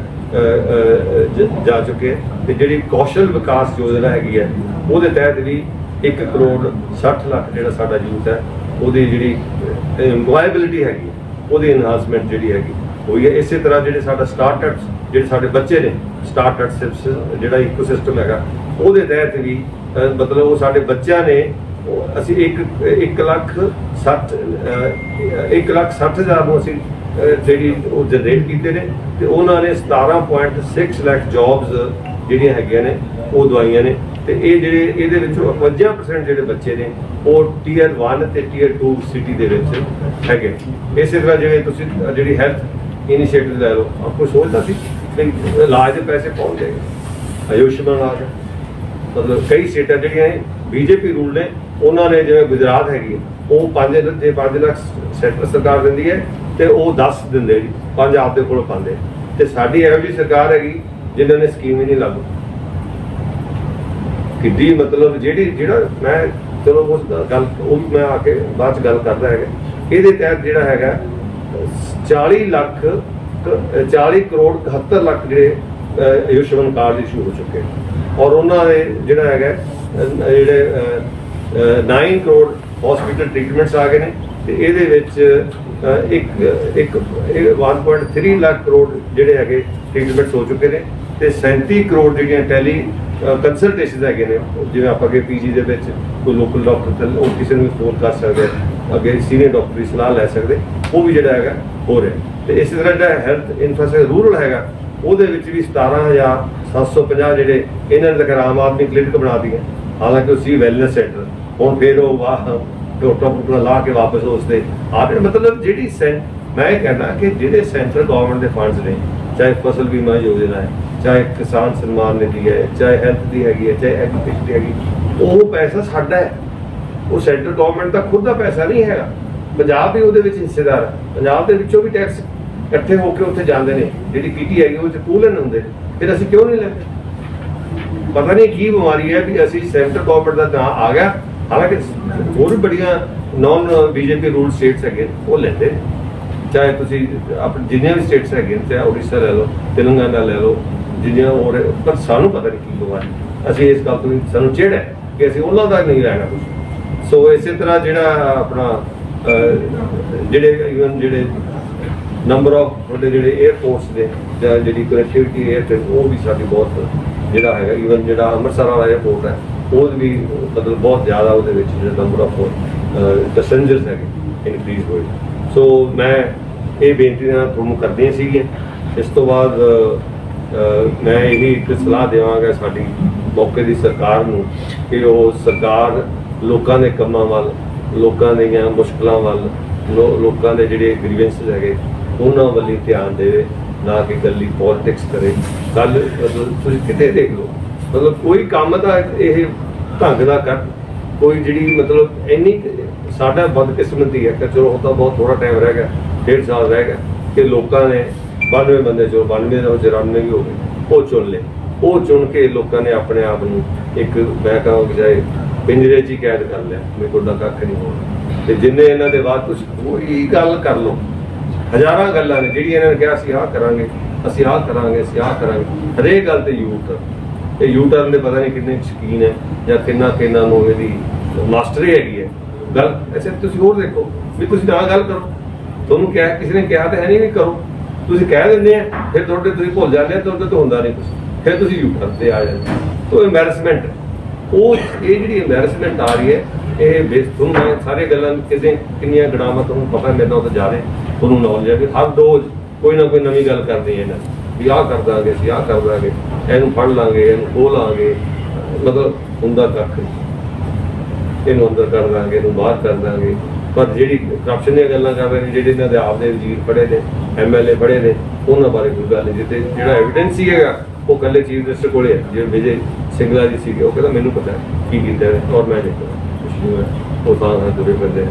ਜਾ ਚੁੱਕੇ ਹਾਂ। ਤੇ ਜਿਹੜੀ ਕੌਸ਼ਲ ਵਿਕਾਸ ਯੋਜਨਾ ਹੈਗੀ ਹੈ, ਉਹਦੇ ਤਹਿਤ ਵੀ 1 ਕਰੋੜ 60 ਲੱਖ ਜਿਹੜਾ ਸਾਡਾ ਯੂਥ ਹੈ, ਉਹਦੀ ਜਿਹੜੀ ਇੰਪਲੋਇਬਿਲਿਟੀ ਹੈਗੀ ਉਹਦੀ ਇਨਹਾਂਸਮੈਂਟ ਜਿਹੜੀ ਹੈਗੀ, ਹੋਈ ਹੈ। ਇਸੇ ਤਰ੍ਹਾਂ ਜਿਹੜੇ ਸਾਡਾ ਸਟਾਰਟਅਪਸ ਜਿਹੜੇ ਸਾਡੇ ਬੱਚੇ ਨੇ ਸਟਾਰਟਅਪਸ ਜਿਹੜਾ ਇਕੋਸਿਸਟਮ ਹੈਗਾ, ਉਹਦੇ ਤਹਿਤ ਵੀ ਮਤਲਬ ਉਹ ਸਾਡੇ ਬੱਚਿਆਂ ਨੇ ਅਸੀਂ 1 1 ਲੱਖ 60 1 ਲੱਖ 60 ਹਜ਼ਾਰ ਨੂੰ ਅਸੀਂ ਜਿਹੜੀ ਉਹ ਜਨਰੇਟ ਕੀਤੇ ਨੇ ਤੇ ਉਹਨਾਂ ਨੇ 17.6 ਲੱਖ ਜੌਬਸ ਜਿਹੜੀਆਂ ਹੈਗੀਆਂ ਨੇ, ਉਹ ਦਵਾਈਆਂ ਨੇ ਤੇ ਇਹ ਜਿਹੜੇ, ਇਹਦੇ ਵਿੱਚੋਂ 51% ਜਿਹੜੇ ਬੱਚੇ ਨੇ, ਉਹ ਟੀਅਰ 1 ਤੇ ਟੀਅਰ 2 ਸਿਟੀ ਦੇ ਵਿੱਚ ਹੈਗੇ ਇਸੇ ਤਰ੍ਹਾਂ ਜਿਵੇਂ ਤੁਸੀਂ, ਜਿਹੜੀ ਹੈਲਥ ਇਨੀਸ਼ੀਏਟਿਵ ਲੈ ਲਓ, ਆਪਕੋ ਸੋਚਦਾ ਸੀ ਕਿ ਇਲਾਜ ਦੇ ਪੈਸੇ ਪਹੁੰਚ ਜਾਏਗੇ ਆਯੁਸ਼ਮਾਨ ਆ ਮਤਲਬ ਕਈ ਸਟੇਟਾਂ ਜਿਹੜੀਆਂ ਬੀਜੇਪੀ ਰੂਲ ਨੇ ਉਹਨਾਂ ਨੇ ਜਿਵੇਂ ਗੁਜਰਾਤ ਹੈਗੀ ਉਹ 5 ਜੇ 5 ਲੱਖ ਸੈਂਟਰ ਸਰਕਾਰ ਦਿੰਦੀ ਹੈ ਤੇ ਉਹ 10 ਦਿੰਦੇ ਜੀ, ਪੰਜ ਆਪਦੇ ਕੋਲ ਪਾਉਂਦੇ ਤੇ ਸਾਡੀ ਇਹੋ ਜਿਹੀ ਸਰਕਾਰ ਹੈਗੀ ਜਿਨ੍ਹਾਂ ਨੇ ਸਕੀਮ ਹੀ ਨਹੀਂ ਲਾਗੂ ਕਿੱਡੀ ਮਤਲਬ ਜਿਹੜੀ, ਜਿਹੜਾ ਮੈਂ ਚਲੋ ਉਸ ਗੱਲ, ਉਹ ਮੈਂ ਆ ਕੇ ਬਾਅਦ ਚ ਗੱਲ ਕਰਦਾ ਹੈਗਾ। ਇਹਦੇ ਤਹਿਤ ਜਿਹੜਾ ਹੈਗਾ 40 ਲੱਖ ਕ- 40 ਕਰੋੜ 71 ਲੱਖ ਜਿਹੜੇ ਆਯੁਸ਼ਮਾਨ ਕਾਰਡ ਇਸ਼ੂ ਹੋ ਚੁੱਕੇ ਔਰ ਉਹਨਾਂ ਦੇ ਜਿਹੜਾ ਹੈਗਾ ਜਿਹੜੇ 9 ਕਰੋੜ ਹਸਪੀਟਲ ਟ੍ਰੀਟਮੈਂਟਸ ਆ ਗਏ ਨੇ ਤੇ ਇਹਦੇ ਵਿੱਚ ਅਹ, ਇੱਕ ਇੱਕ ਇਹ 1.3 ਲੱਖ ਕਰੋੜ ਜਿਹੜੇ ਹੈਗੇ ਟ੍ਰੀਟਮੈਂਟਸ ਹੋ ਚੁੱਕੇ ਨੇ ਤੇ 37 ਕਰੋੜ ਜਿਹੜੀਆਂ ਟੈਲੀ ਕੰਸਲਟੇਸ਼ਨਸ ਹੈਗੇ ਨੇ ਜਿਵੇਂ ਆਪਾਂ ਕੇ ਪੀਜੀ ਦੇ ਵਿੱਚ ਕੋਈ ਲੋਕਲ ਡਾਕਟਰ ਉਹ ਕਿਸੇ ਨੂੰ ਵੀ ਫੋਨ ਕਰ ਸਕਦੇ ਅੱਗੇ ਸੀਨੀਅਰ ਡਾਕਟਰ ਦੀ ਸਲਾਹ ਲੈ ਸਕਦੇ ਉਹ ਵੀ ਜਿਹੜਾ ਹੈਗਾ ਹੋ ਰਿਹਾ। ਤੇ ਇਸੇ ਤਰ੍ਹਾਂ ਜਿਹੜਾ ਹੈਲਥ ਇਨਫਰਾਸਟ੍ਰਕਚਰ ਰੂਰਲ ਹੈਗਾ ਉਹਦੇ ਵਿੱਚ ਵੀ 17750 ਜਿਹੜੇ ਇਹਨਾਂ ਨੇ ਤਾਂ ਆਮ ਆਦਮੀ ਕਲੀਨਿਕ ਬਣਾ ਦਿੱਤੇ ਹਾਲਾਂਕਿ ਉਹ ਸੀ ਵੈਲਨੈਸ ਸੈਂਟਰ ਹੁਣ ਫਿਰ ਉਹ ਵਾਹ ਟੋਟਾ ਪੁਟਾ ਲਾ ਕੇ ਵਾਪਸ ਉਸ ਤੇ ਆ ਮਤਲਬ ਜਿਹੜੀ ਸੈਂ ਮੈਂ ਇਹ ਕਹਿੰਦਾ ਕਿ ਜਿਹੜੇ ਸੈਂਟਰਲ ਗਵਰਨਮੈਂਟ ਦੇ ਫੰਡਸ ਨੇ, ਚਾਹੇ ਫਸਲ ਬੀਮਾ ਯੋਜਨਾ ਹੈ, ਚਾਹੇ ਕਿਸਾਨ ਸਨਮਾਨ ਨਿਧੀ ਹੈ, ਚਾਹੇ ਹੈਲਥ ਦੀ ਹੈਗੀ ਹੈ, ਚਾਹੇ ਐਜੂਕੇਸ਼ਨ ਦੀ ਹੈਗੀ, ਉਹ ਪੈਸਾ ਸਾਡਾ ਹੈ। ਉਹ ਸੈਂਟਰਲ ਗਵਰਨਮੈਂਟ ਦਾ ਖੁਦ ਦਾ ਪੈਸਾ ਨਹੀਂ ਹੈਗਾ। ਪੰਜਾਬ ਵੀ ਉਹਦੇ ਵਿੱਚ ਹਿੱਸੇਦਾਰ ਹੈ। ਪੰਜਾਬ ਦੇ ਵਿੱਚੋਂ ਵੀ ਟੈਕਸ ਇਕੱਠੇ ਹੋ ਕੇ ਉੱਥੇ ਜਾਂਦੇ ਨੇ। ਜਿਹੜੀ ਪੀਟੀ ਹੈਗੀ, ਉਹ ਚ ਪੂਲਨ ਹੁੰਦੇ ਨੇ। ਫਿਰ ਅਸੀਂ ਕਿਉਂ ਨਹੀਂ ਲੈਂਦੇ? ਪਤਾ ਨਹੀਂ ਕੀ ਬਿਮਾਰੀ ਹੈ ਵੀ ਅਸੀਂ ਸੈਂਟਰ ਗਵਰਨਮੈਂਟ ਦਾ ਨਾਂ ਆ ਗਿਆ। ਹਾਲਾਂਕਿ ਹੋਰ ਵੀ ਬੜੀਆਂ ਨਾਨ ਬੀਜੇਪੀ ਰੂਲ ਸਟੇਟਸ ਹੈਗੇ, ਉਹ ਲੈਂਦੇ। ਚਾਹੇ ਤੁਸੀਂ ਆਪਣੇ ਜਿੰਨੀਆਂ ਵੀ ਸਟੇਟਸ ਹੈਗੇ ਚਾਹੇ ਉੜੀਸਾ ਲੈ ਲਓ, ਤੇਲੰਗਾਨਾ ਲੈ ਲਓ, ਜਿੰਨੀਆਂ ਹੋਰ ਪਰ ਸਾਨੂੰ ਪਤਾ ਨਹੀਂ ਕੀ ਹੋਇਆ ਅਸੀਂ ਇਸ ਗੱਲ ਤੋਂ ਵੀ ਸਾਨੂੰ ਚਿੜ ਹੈ ਕਿ ਅਸੀਂ ਉਹਨਾਂ ਦਾ ਨਹੀਂ ਲੈਣਾ ਕੁਝ ਸੋ ਇਸੇ ਤਰ੍ਹਾਂ ਜਿਹੜਾ ਆਪਣਾ ਜਿਹੜੇ ਇਵਨ ਜਿਹੜੇ ਨੰਬਰ ਆਫ ਤੁਹਾਡੇ ਜਿਹੜੇ 에어ਪੋਰਟਸ ਦੇ, ਜਾਂ ਜਿਹੜੀ ਕਨੈਕਟੀਵਿਟੀ 에ਅਰ ਤੇ ਉਹ ਵੀ ਸਾਡੀ ਬਹੁਤ ਜਿਹੜਾ ਹੈਗਾ ਇਵਨ ਜਿਹੜਾ ਅੰਮ੍ਰਿਤਸਰ ਵਾਲਾ 에어ਪੋਰਟ ਹੈ ਉਹ ਵੀ ਮਤਲਬ ਬਹੁਤ ਜ਼ਿਆਦਾ ਉਹਦੇ ਵਿੱਚ ਜਿਹੜਾ ਨੰਬਰ ਆਫ ਪੈਸੇਂਜਰਸ ਹੈਗੇ ਇਨਕਰੀਜ਼ ਹੋਏ। ਸੋ ਮੈਂ ਇਹ ਬੇਨਤੀ ਨਾਲ ਤੁਹਾਨੂੰ ਕਰਦੀਆਂ ਸੀਗੀਆਂ। ਇਸ ਤੋਂ ਬਾਅਦ ਮੈਂ ਇਹ ਇੱਕ ਸਲਾਹ ਦੇਵਾਂਗਾ ਸਾਡੀ ਮੌਕੇ ਦੀ ਸਰਕਾਰ ਨੂੰ ਕਿ ਉਹ ਸਰਕਾਰ ਲੋਕਾਂ ਦੇ ਕੰਮਾਂ ਵੱਲ, ਲੋਕਾਂ ਦੀਆਂ ਮੁਸ਼ਕਲਾਂ ਵੱਲ, ਲੋ- ਲੋਕਾਂ ਦੇ ਜਿਹੜੇ ਗ੍ਰੀਵੈਂਸਸ ਹੈਗੇ, ਉਹਨਾਂ ਵੱਲ ਹੀ ਧਿਆਨ ਦੇਵੇ, ਨਾ ਕਿ ਗੱਲੀ ਪੋਲਿਟਿਕਸ ਕਰੇ। ਕੱਲ ਮਤਲਬ ਤੁਸੀਂ ਕਿਤੇ ਦੇਖ ਲਓ ਮਤਲਬ ਕੋਈ ਕੰਮ ਤਾਂ ਇਹ ਢੰਗ ਦਾ ਕਰ, ਕੋਈ ਜਿਹੜੀ ਮਤਲਬ ਇੰਨੀ ਸਾਡਾ ਬਦਕਿਸਮਤੀ ਹੈ ਕਿ ਚਲੋ ਹੁਣ ਤਾਂ ਬਹੁਤ ਥੋੜਾ ਟਾਈਮ ਰਹਿ ਗਿਆ, ਡੇਢ ਸਾਲ ਰਹਿ ਗਿਆ, ਕਿ ਲੋਕਾਂ ਨੇ 92 ਬੰਦੇ ਚੋਂ 92 ਦਾ 94 ਵੀ ਹੋ ਗਏ, ਉਹ ਚੁਣ ਲਏ। ਉਹ ਚੁਣ ਕੇ ਲੋਕਾਂ ਨੇ ਆਪਣੇ ਆਪ ਨੂੰ ਇੱਕ ਮੈਂ ਕਹਾਂ ਬਜਾਏ ਪਿੰਜਰੇ 'ਚ ਹੀ ਕੈਦ ਕਰ ਲਿਆ, ਮੇਰੇ ਕੋਲ ਤਾਂ ਕੱਖ ਨਹੀਂ ਹੋਣਾ। ਤੇ ਜਿੰਨੇ ਇਹਨਾਂ ਦੇ ਬਾਅਦ ਤੁਸੀਂ ਕੋਈ ਗੱਲ ਕਰ ਲਓ, ਹਜ਼ਾਰਾਂ ਗੱਲਾਂ ਨੇ ਜਿਹੜੀਆਂ ਇਹਨਾਂ ਨੇ ਕਿਹਾ, ਅਸੀਂ ਆਹ ਕਰਾਂਗੇ, ਅਸੀਂ ਆਹ ਕਰਾਂਗੇ, ਅਸੀਂ ਆਹ ਕਰਾਂਗੇ, ਹਰੇਕ ਗੱਲ ਤੇ ਯੂਥ ਟਰਨ ਇਹ ਯੂ ਟਰਨ ਦੇ ਪਤਾ ਨਹੀਂ ਕਿੰਨੇ ਸ਼ਕੀਨ ਹੈ ਜਾਂ ਕਿੰਨਾ ਕਿੰਨਾ ਨੂੰ ਇਹਦੀ ਮਾਸਟਰੀ ਹੈਗੀ ਹੈ। ਗੱਲ ਐਸੇ ਤੁਸੀਂ ਹੋਰ ਦੇਖੋ ਵੀ ਤੁਸੀਂ ਨਾ ਗੱਲ ਕਰੋ। ਤੁਹਾਨੂੰ ਕਿਹਾ, ਕਿਸੇ ਨੇ ਕਿਹਾ ਤਾਂ ਹੈ ਨਹੀਂ ਵੀ ਕਰੋ। ਤੁਸੀਂ ਕਹਿ ਦਿੰਦੇ ਆ, ਫਿਰ ਤੁਹਾਡੇ ਤੁਸੀਂ ਭੁੱਲ ਜਾਂਦੇ ਆ, ਤੁਹਾਡੇ ਤੋਂ ਹੁੰਦਾ ਨਹੀਂ ਕੁਝ ਫਿਰ ਤੁਸੀਂ ਯੂ ਟਰਨ ਤੇ ਆ ਜਾਂਦੇ ਤੋਂ ਐਮਬੈਰਸਮੈਂਟ ਉਹ ਇਹ ਜਿਹੜੀ ਐਮਬੈਰਸਮੈਂਟ ਆ ਰਹੀ ਹੈ, ਇਹ ਬੇਸ ਤੁਹਾਨੂੰ ਮੈਂ ਸਾਰੇ ਗੱਲਾਂ ਕਿਤੇ ਕਿੰਨੀਆਂ ਗਣਾਵਾਂ ਤੁਹਾਨੂੰ ਪਤਾ, ਮੇਰੇ ਨਾਲ ਤਾਂ ਜ਼ਿਆਦਾ ਤੁਹਾਨੂੰ ਨੌਲੇਜ ਹੈ ਕਿ ਹਰ ਰੋਜ਼ ਕੋਈ ਨਾ ਕੋਈ ਨਵੀਂ ਗੱਲ ਕਰਦੇ ਆ ਨਾ ਵੀ ਆਹ ਕਰ ਦਾਂਗੇ ਅਸੀਂ, ਆਹ ਕਰ ਦਾਂਗੇ। ਇਹਨੂੰ ਫੜ ਲਾਂਗੇ, ਇਹਨੂੰ ਖੋਹ ਲਾਂਗੇ। ਮਤਲਬ ਹੁੰਦਾ ਕੱਖ ਨਹੀਂ। ਇਹਨੂੰ ਅੰਦਰ ਕਰ ਦਾਂਗੇ, ਇਹਨੂੰ ਬਾਹਰ ਕਰ ਦਾਂਗੇ। ਪਰ ਜਿਹੜੀ ਕਰਪਸ਼ਨ ਦੀਆਂ ਗੱਲਾਂ ਕਰ ਰਹੇ ਨੇ, ਜਿਹੜੇ ਇਹਨਾਂ ਦੇ ਆਪ ਦੇ ਵਜ਼ੀਰ ਪੜੇ ਨੇ ਐਮਐਲਏ ਪੜੇ ਨੇ, ਉਹਨਾਂ ਬਾਰੇ ਕੋਈ ਗੱਲ ਨਹੀਂ। ਜਿੱਤੇ ਜਿਹੜਾ ਐਵੀਡੈਂਸ ਹੀ ਹੈਗਾ, ਉਹ ਕੱਲੇ ਚੀਫ ਮਿਨਿਸਟਰ ਕੋਲੇ ਹੈ ਜਿਹੜੇ ਵਿਜੇ ਸਿੰਗਲਾ ਜੀ ਸੀਗੇ, ਉਹ ਕਹਿੰਦਾ ਮੈਨੂੰ ਪਤਾ ਕੀ ਕੀਤਾ ਹੈ ਔਰ ਮੈਂ ਦੇਖੋ ਕੁਛ ਨਹੀਂ ਹੋਇਆ ਉਹ ਤਾਂ ਹਾਂ ਦੁਰੇ ਫਿਰਦੇ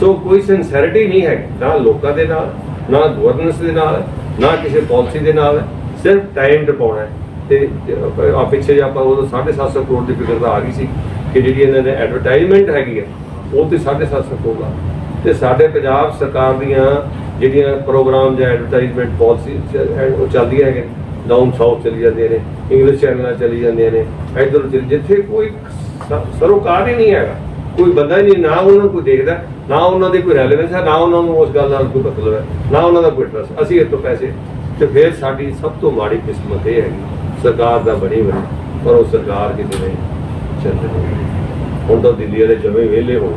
ਸੋ ਕੋਈ ਸਿੰਸੈਰਿਟੀ ਨਹੀਂ ਹੈ। ਨਾ ਲੋਕਾਂ ਦੇ ਨਾਲ, ਨਾ ਗਵਰਨੈਂਸ ਦੇ ਨਾਲ, ਨਾ ਕਿਸੇ ਪਾਲਿਸੀ ਦੇ ਨਾਲ। ਸਿਰਫ ਟਾਈਮ ਟਪਾਉਣਾ ਹੈ। ਤੇ ਆ ਪਿੱਛੇ ਜੇ ਆਪਾਂ ਉਦੋਂ 750 ਕਰੋੜ ਦੀ ਫਿਗਰ ਤਾਂ ਆ ਗਈ ਸੀ ਕਿ ਜਿਹੜੀ ਇਹਨਾਂ ਨੇ ਐਡਵਰਟਾਈਜ਼ਮੈਂਟ ਹੈਗੀ ਹੈ ਉਹ ਤੇ 750 ਕਰੋੜ ਆ। ਤੇ ਸਾਡੇ ਪੰਜਾਬ ਸਰਕਾਰ ਦੀਆਂ ਜਿਹੜੀਆਂ ਪ੍ਰੋਗਰਾਮ ਜਾਂ ਐਡਵਰਟਾਈਜ਼ਮੈਂਟ ਪਾਲਿਸੀ ਉਹ ਚੱਲਦੀਆਂ ਹੈਗੇ ਡਾਊਨ ਸਾਊਥ ਚਲੀ ਜਾਂਦੀਆਂ ਨੇ ਇੰਗਲਿਸ਼ ਚੈਨਲਾਂ ਚਲੀ ਜਾਂਦੀਆਂ ਨੇ, ਇੱਧਰ ਚਲੀ, ਜਿੱਥੇ ਕੋਈ ਸਰੋਕਾਰ ਹੀ ਨਹੀਂ ਹੈਗਾ। ਕੋਈ ਬੰਦਾ ਹੀ ਨਹੀਂ, ਨਾ ਉਹਨਾਂ ਨੂੰ ਕੋਈ ਦੇਖਦਾ, ਨਾ ਉਹਨਾਂ ਦੀ ਕੋਈ ਰੈਲੇਵੈਂਸ ਹੈ, ਨਾ ਉਹਨਾਂ ਨੂੰ ਉਸ ਗੱਲ ਨਾਲ ਕੋਈ ਮਤਲਬ ਹੈ, ਨਾ ਉਹਨਾਂ ਦਾ ਕੋਈ ਇੰਟਰਸਟ ਅਸੀਂ ਇਹ ਤੋਂ ਪੈਸੇ, ਤੇ ਫਿਰ ਸਾਡੀ ਸਭ ਤੋਂ ਮਾੜੀ ਕਿਸਮਤ ਇਹ ਹੈਗੀ ਸਰਕਾਰ ਦਾ ਬਣੀ ਬਣੀ ਪਰ ਉਹ ਸਰਕਾਰ ਕਿਤੇ ਨਹੀਂ ਚੱਲ ਰਹੀ। ਹੁਣ ਤਾਂ ਦਿੱਲੀ ਵਾਲੇ ਜਮੇ ਵਿਹਲੇ ਹੋ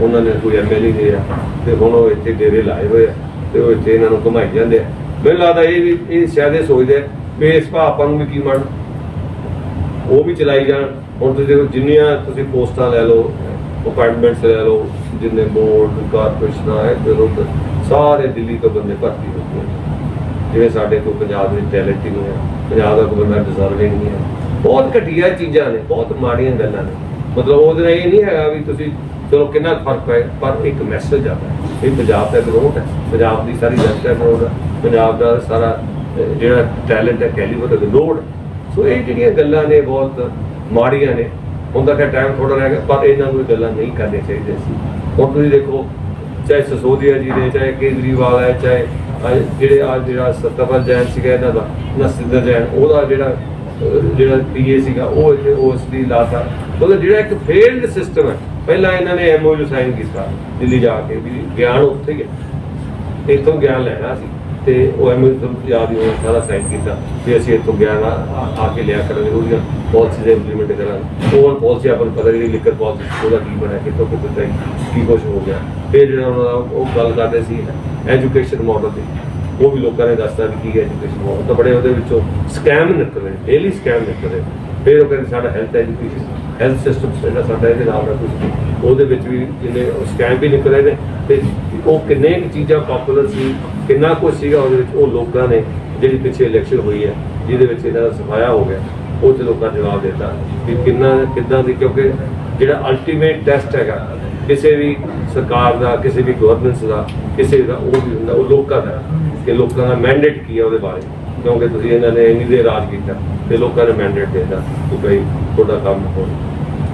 ਉਹਨਾਂ ਨੇ ਕੋਈ ਐਮਐਲਏ ਦੇ ਆ ਤੇ ਹੁਣ ਉਹ ਇੱਥੇ ਡੇਰੇ ਲਾਏ ਹੋਏ ਆ ਤੇ ਉਹ ਇੱਥੇ ਇਹਨਾਂ ਨੂੰ ਘੁਮਾਈ ਜਾਂਦੇ ਆ। ਮੈਨੂੰ ਲੱਗਦਾ ਇਹ ਵੀ, ਇਹ ਸ਼ਾਇਦ ਇਹ ਸੋਚਦੇ ਆ ਵੀ ਇਸ ਭਾ ਆਪਾਂ ਨੂੰ ਵੀ ਕੀ ਮਣ ਉਹ ਵੀ ਚਲਾਈ ਜਾਣ। ਹੁਣ ਤੁਸੀਂ ਦੇਖੋ ਜਿੰਨੀਆਂ ਤੁਸੀਂ ਪੋਸਟਾਂ ਲੈ ਲਓ, ਅਪਾਇੰਟਮੈਂਟਸ ਲੈ ਲਓ, ਜਿੰਨੇ ਬੋਰਡ, ਕਾਰਪੋਰੇਸ਼ਨਾਂ ਹੈ ਤੇ ਸਾਰੇ ਦਿੱਲੀ ਤੋਂ ਬੰਦੇ ਭਰਤੀ ਹੁੰਦੇ ਗਏ। ਜਿਵੇਂ ਸਾਡੇ ਕੋਲ ਪੰਜਾਬ ਵਿੱਚ ਟੈਲੈਂਟ ਹੀ ਨਹੀਂ ਹੈ, ਪੰਜਾਬ ਦਾ ਕੋਈ ਬੰਦਾ ਡਿਜ਼ਰਵਿੰਗ ਨਹੀਂ ਹੈ। ਬਹੁਤ ਘਟੀਆ ਚੀਜ਼ਾਂ ਨੇ, ਬਹੁਤ ਮਾੜੀਆਂ ਗੱਲਾਂ ਨੇ। ਮਤਲਬ ਉਹਦੇ ਨਾਲ ਇਹ ਨਹੀਂ ਹੈਗਾ ਵੀ ਤੁਸੀਂ, ਚਲੋ ਕਿੰਨਾ ਕੁ ਫ਼ਰਕ ਪਏ ਪਰ ਇੱਕ ਮੈਸੇਜ ਆਦਾ ਹੈ ਇਹ ਪੰਜਾਬ ਦਾ ਗਰੋਥ ਹੈ, ਪੰਜਾਬ ਦੀ ਸਾਰੀ ਜਨਤਾ ਗਰੋਥ ਹੈ, ਪੰਜਾਬ ਦਾ ਸਾਰਾ ਜਿਹੜਾ ਟੈਲੈਂਟ ਹੈ ਕੈਲੀਬਰ ਦਾ ਲੋਡ ਸੋ ਇਹ ਜਿਹੜੀਆਂ ਗੱਲਾਂ ਨੇ, ਬਹੁਤ ਮਾੜੀਆਂ ਨੇ। ਹੁੰਦਾ ਕਿ ਟਾਈਮ ਥੋੜਾ ਰਹਿ ਗਿਆ, ਪਰ ਇਹਨਾਂ ਨੂੰ ਇਹ ਗੱਲਾਂ ਨਹੀਂ ਕਰਨੀਆਂ ਚਾਹੀਦੀਆਂ ਸੀ। ਹੁਣ ਤੁਸੀਂ ਦੇਖੋ, ਚਾਹੇ ਸਸੋਦੀਆ ਜੀ ਨੇ, ਚਾਹੇ ਕੇਜਰੀਵਾਲ ਹੈ, ਚਾਹੇ ਅੱਜ ਜਿਹੜੇ ਅੱਜ ਜਿਹੜਾ ਸਤਪਾਲ ਜੈਨ ਸੀਗਾ ਇਹਨਾਂ ਦਾ ਨਸਿੰਦਰ ਜੈਨ ਉਹਦਾ ਜਿਹੜਾ ਅਹ, ਜਿਹੜਾ ਪੀਏ ਸੀਗਾ ਉਹ ਇੱਥੇ ਉਸ ਦੀ ਲਾਤਾ। ਮਤਲਬ ਜਿਹੜਾ ਇੱਕ ਫੇਲਡ ਸਿਸਟਮ ਹੈ। ਪਹਿਲਾਂ ਇਹਨਾਂ ਨੇ ਐਮਓਯੂ ਸਾਈਨ ਕੀਤਾ ਦਿੱਲੀ ਜਾ ਕੇ ਵੀ ਗਿਆਨ ਉੱਥੇ ਗਿਆ ਹੈ। ਇੱਥੋਂ ਗਿਆਨ ਲੈਣਾ ਸੀ ਤੇ ਉਹ ਐਮਓਯੂ ਤੋਂ ਯਾਦ ਹੀ ਹੋਣਾ ਸਾਰਾ ਸਾਈਨ ਕੀਤਾ ਵੀ ਅਸੀਂ ਇੱਥੋਂ ਗਿਆਨ ਆ ਆ ਕੇ ਲਿਆ ਕਰਾਂਗੇ ਉਹਦੀਆਂ। ਪਾਲਿਸੀਜ਼ ਇੰਪਲੀਮੈਂਟ ਕਰਾਂਗੇ ਉਹ ਪਾਲਿਸੀ ਆਪਾਂ ਨੂੰ ਪਤਾ ਨਹੀਂ ਲਿਕਰ ਪਾਲਿਸੀ ਉਹਦਾ ਕੀ ਬਣਿਆ, ਕਿੱਥੋਂ ਕਿੱਥੇ ਤੱਕ ਕੀ ਕੁਝ ਹੋ ਗਿਆ। ਫਿਰ ਜਿਹੜਾ ਉਹਨਾਂ ਦਾ ਉਹ ਗੱਲ ਕਰਦੇ ਸੀ ਐਜੂਕੇਸ਼ਨ ਮਾਡਲ ਦੀ। ਉਹ ਵੀ ਲੋਕਾਂ ਨੇ ਦੱਸਦਾ ਵੀ ਕੀ ਐਜੂਕੇਸ਼ਨ ਮਾਡਲ ਤਾਂ ਬੜੇ ਉਹਦੇ ਵਿੱਚੋਂ ਸਕੈਮ ਨਿਕਲ ਰਹੇ ਡੇਲੀ ਸਕੈਮ ਨਿਕਲੇ। ਫਿਰ ਉਹ ਕਹਿੰਦੇ ਸਾਡਾ ਹੈਲਥ ਐਜੂਕੇਸ਼ਨ ਹੈਲਥ ਸਿਸਟਮ ਜਿਹੜਾ ਸਾਡਾ ਇਹਦੇ ਨਾਲ ਦਾ ਕੁਝ ਉਹਦੇ ਵਿੱਚ ਵੀ ਜਿਹਨੇ ਸਕੈਮ ਵੀ ਨਿਕਲ ਰਹੇ ਨੇ, ਤੇ ਉਹ ਕਿੰਨੇ ਕੁ ਚੀਜ਼ਾਂ ਪਪੂਲਰ ਸੀ, ਕਿੰਨਾ ਕੁਝ ਸੀਗਾ ਉਹਦੇ ਵਿੱਚ, ਉਹ ਲੋਕਾਂ ਨੇ ਜਿਹੜੀ ਪਿੱਛੇ ਇਲੈਕਸ਼ਨ ਹੋਈ ਹੈ, ਜਿਹਦੇ ਵਿੱਚ ਇਹਨਾਂ ਦਾ ਸਫਾਇਆ ਹੋ ਗਿਆ। ਉਹ 'ਚ ਲੋਕਾਂ ਜਵਾਬ ਦਿੱਤਾ ਕਿ ਕਿੰਨਾ, ਕਿੱਦਾਂ ਦੀ, ਕਿਉਂਕਿ ਜਿਹੜਾ ਅਲਟੀਮੇਟ ਟੈਸਟ ਹੈਗਾ, ਕਿਸੇ ਵੀ ਸਰਕਾਰ ਦਾ, ਕਿਸੇ ਵੀ ਗਵਰਨੈਂਸ ਦਾ, ਕਿਸੇ ਦਾ ਉਹ ਵੀ ਹੁੰਦਾ, ਉਹ ਲੋਕਾਂ ਦਾ, ਕਿ ਲੋਕਾਂ ਦਾ ਮੈਂਡੇਟ ਕੀ ਹੈ ਉਹਦੇ ਬਾਰੇ। ਕਿਉਂਕਿ ਤੁਸੀਂ ਇਹਨਾਂ ਨੇ ਇੰਨੀ ਦੇਰ ਰਾਜ ਕੀਤਾ, ਤੇ ਲੋਕਾਂ ਨੇ ਮੈਂਡੇਟ ਦਿੱਤਾ ਕਿ ਭਈ ਤੁਹਾਡਾ ਕੰਮ ਹੁਣ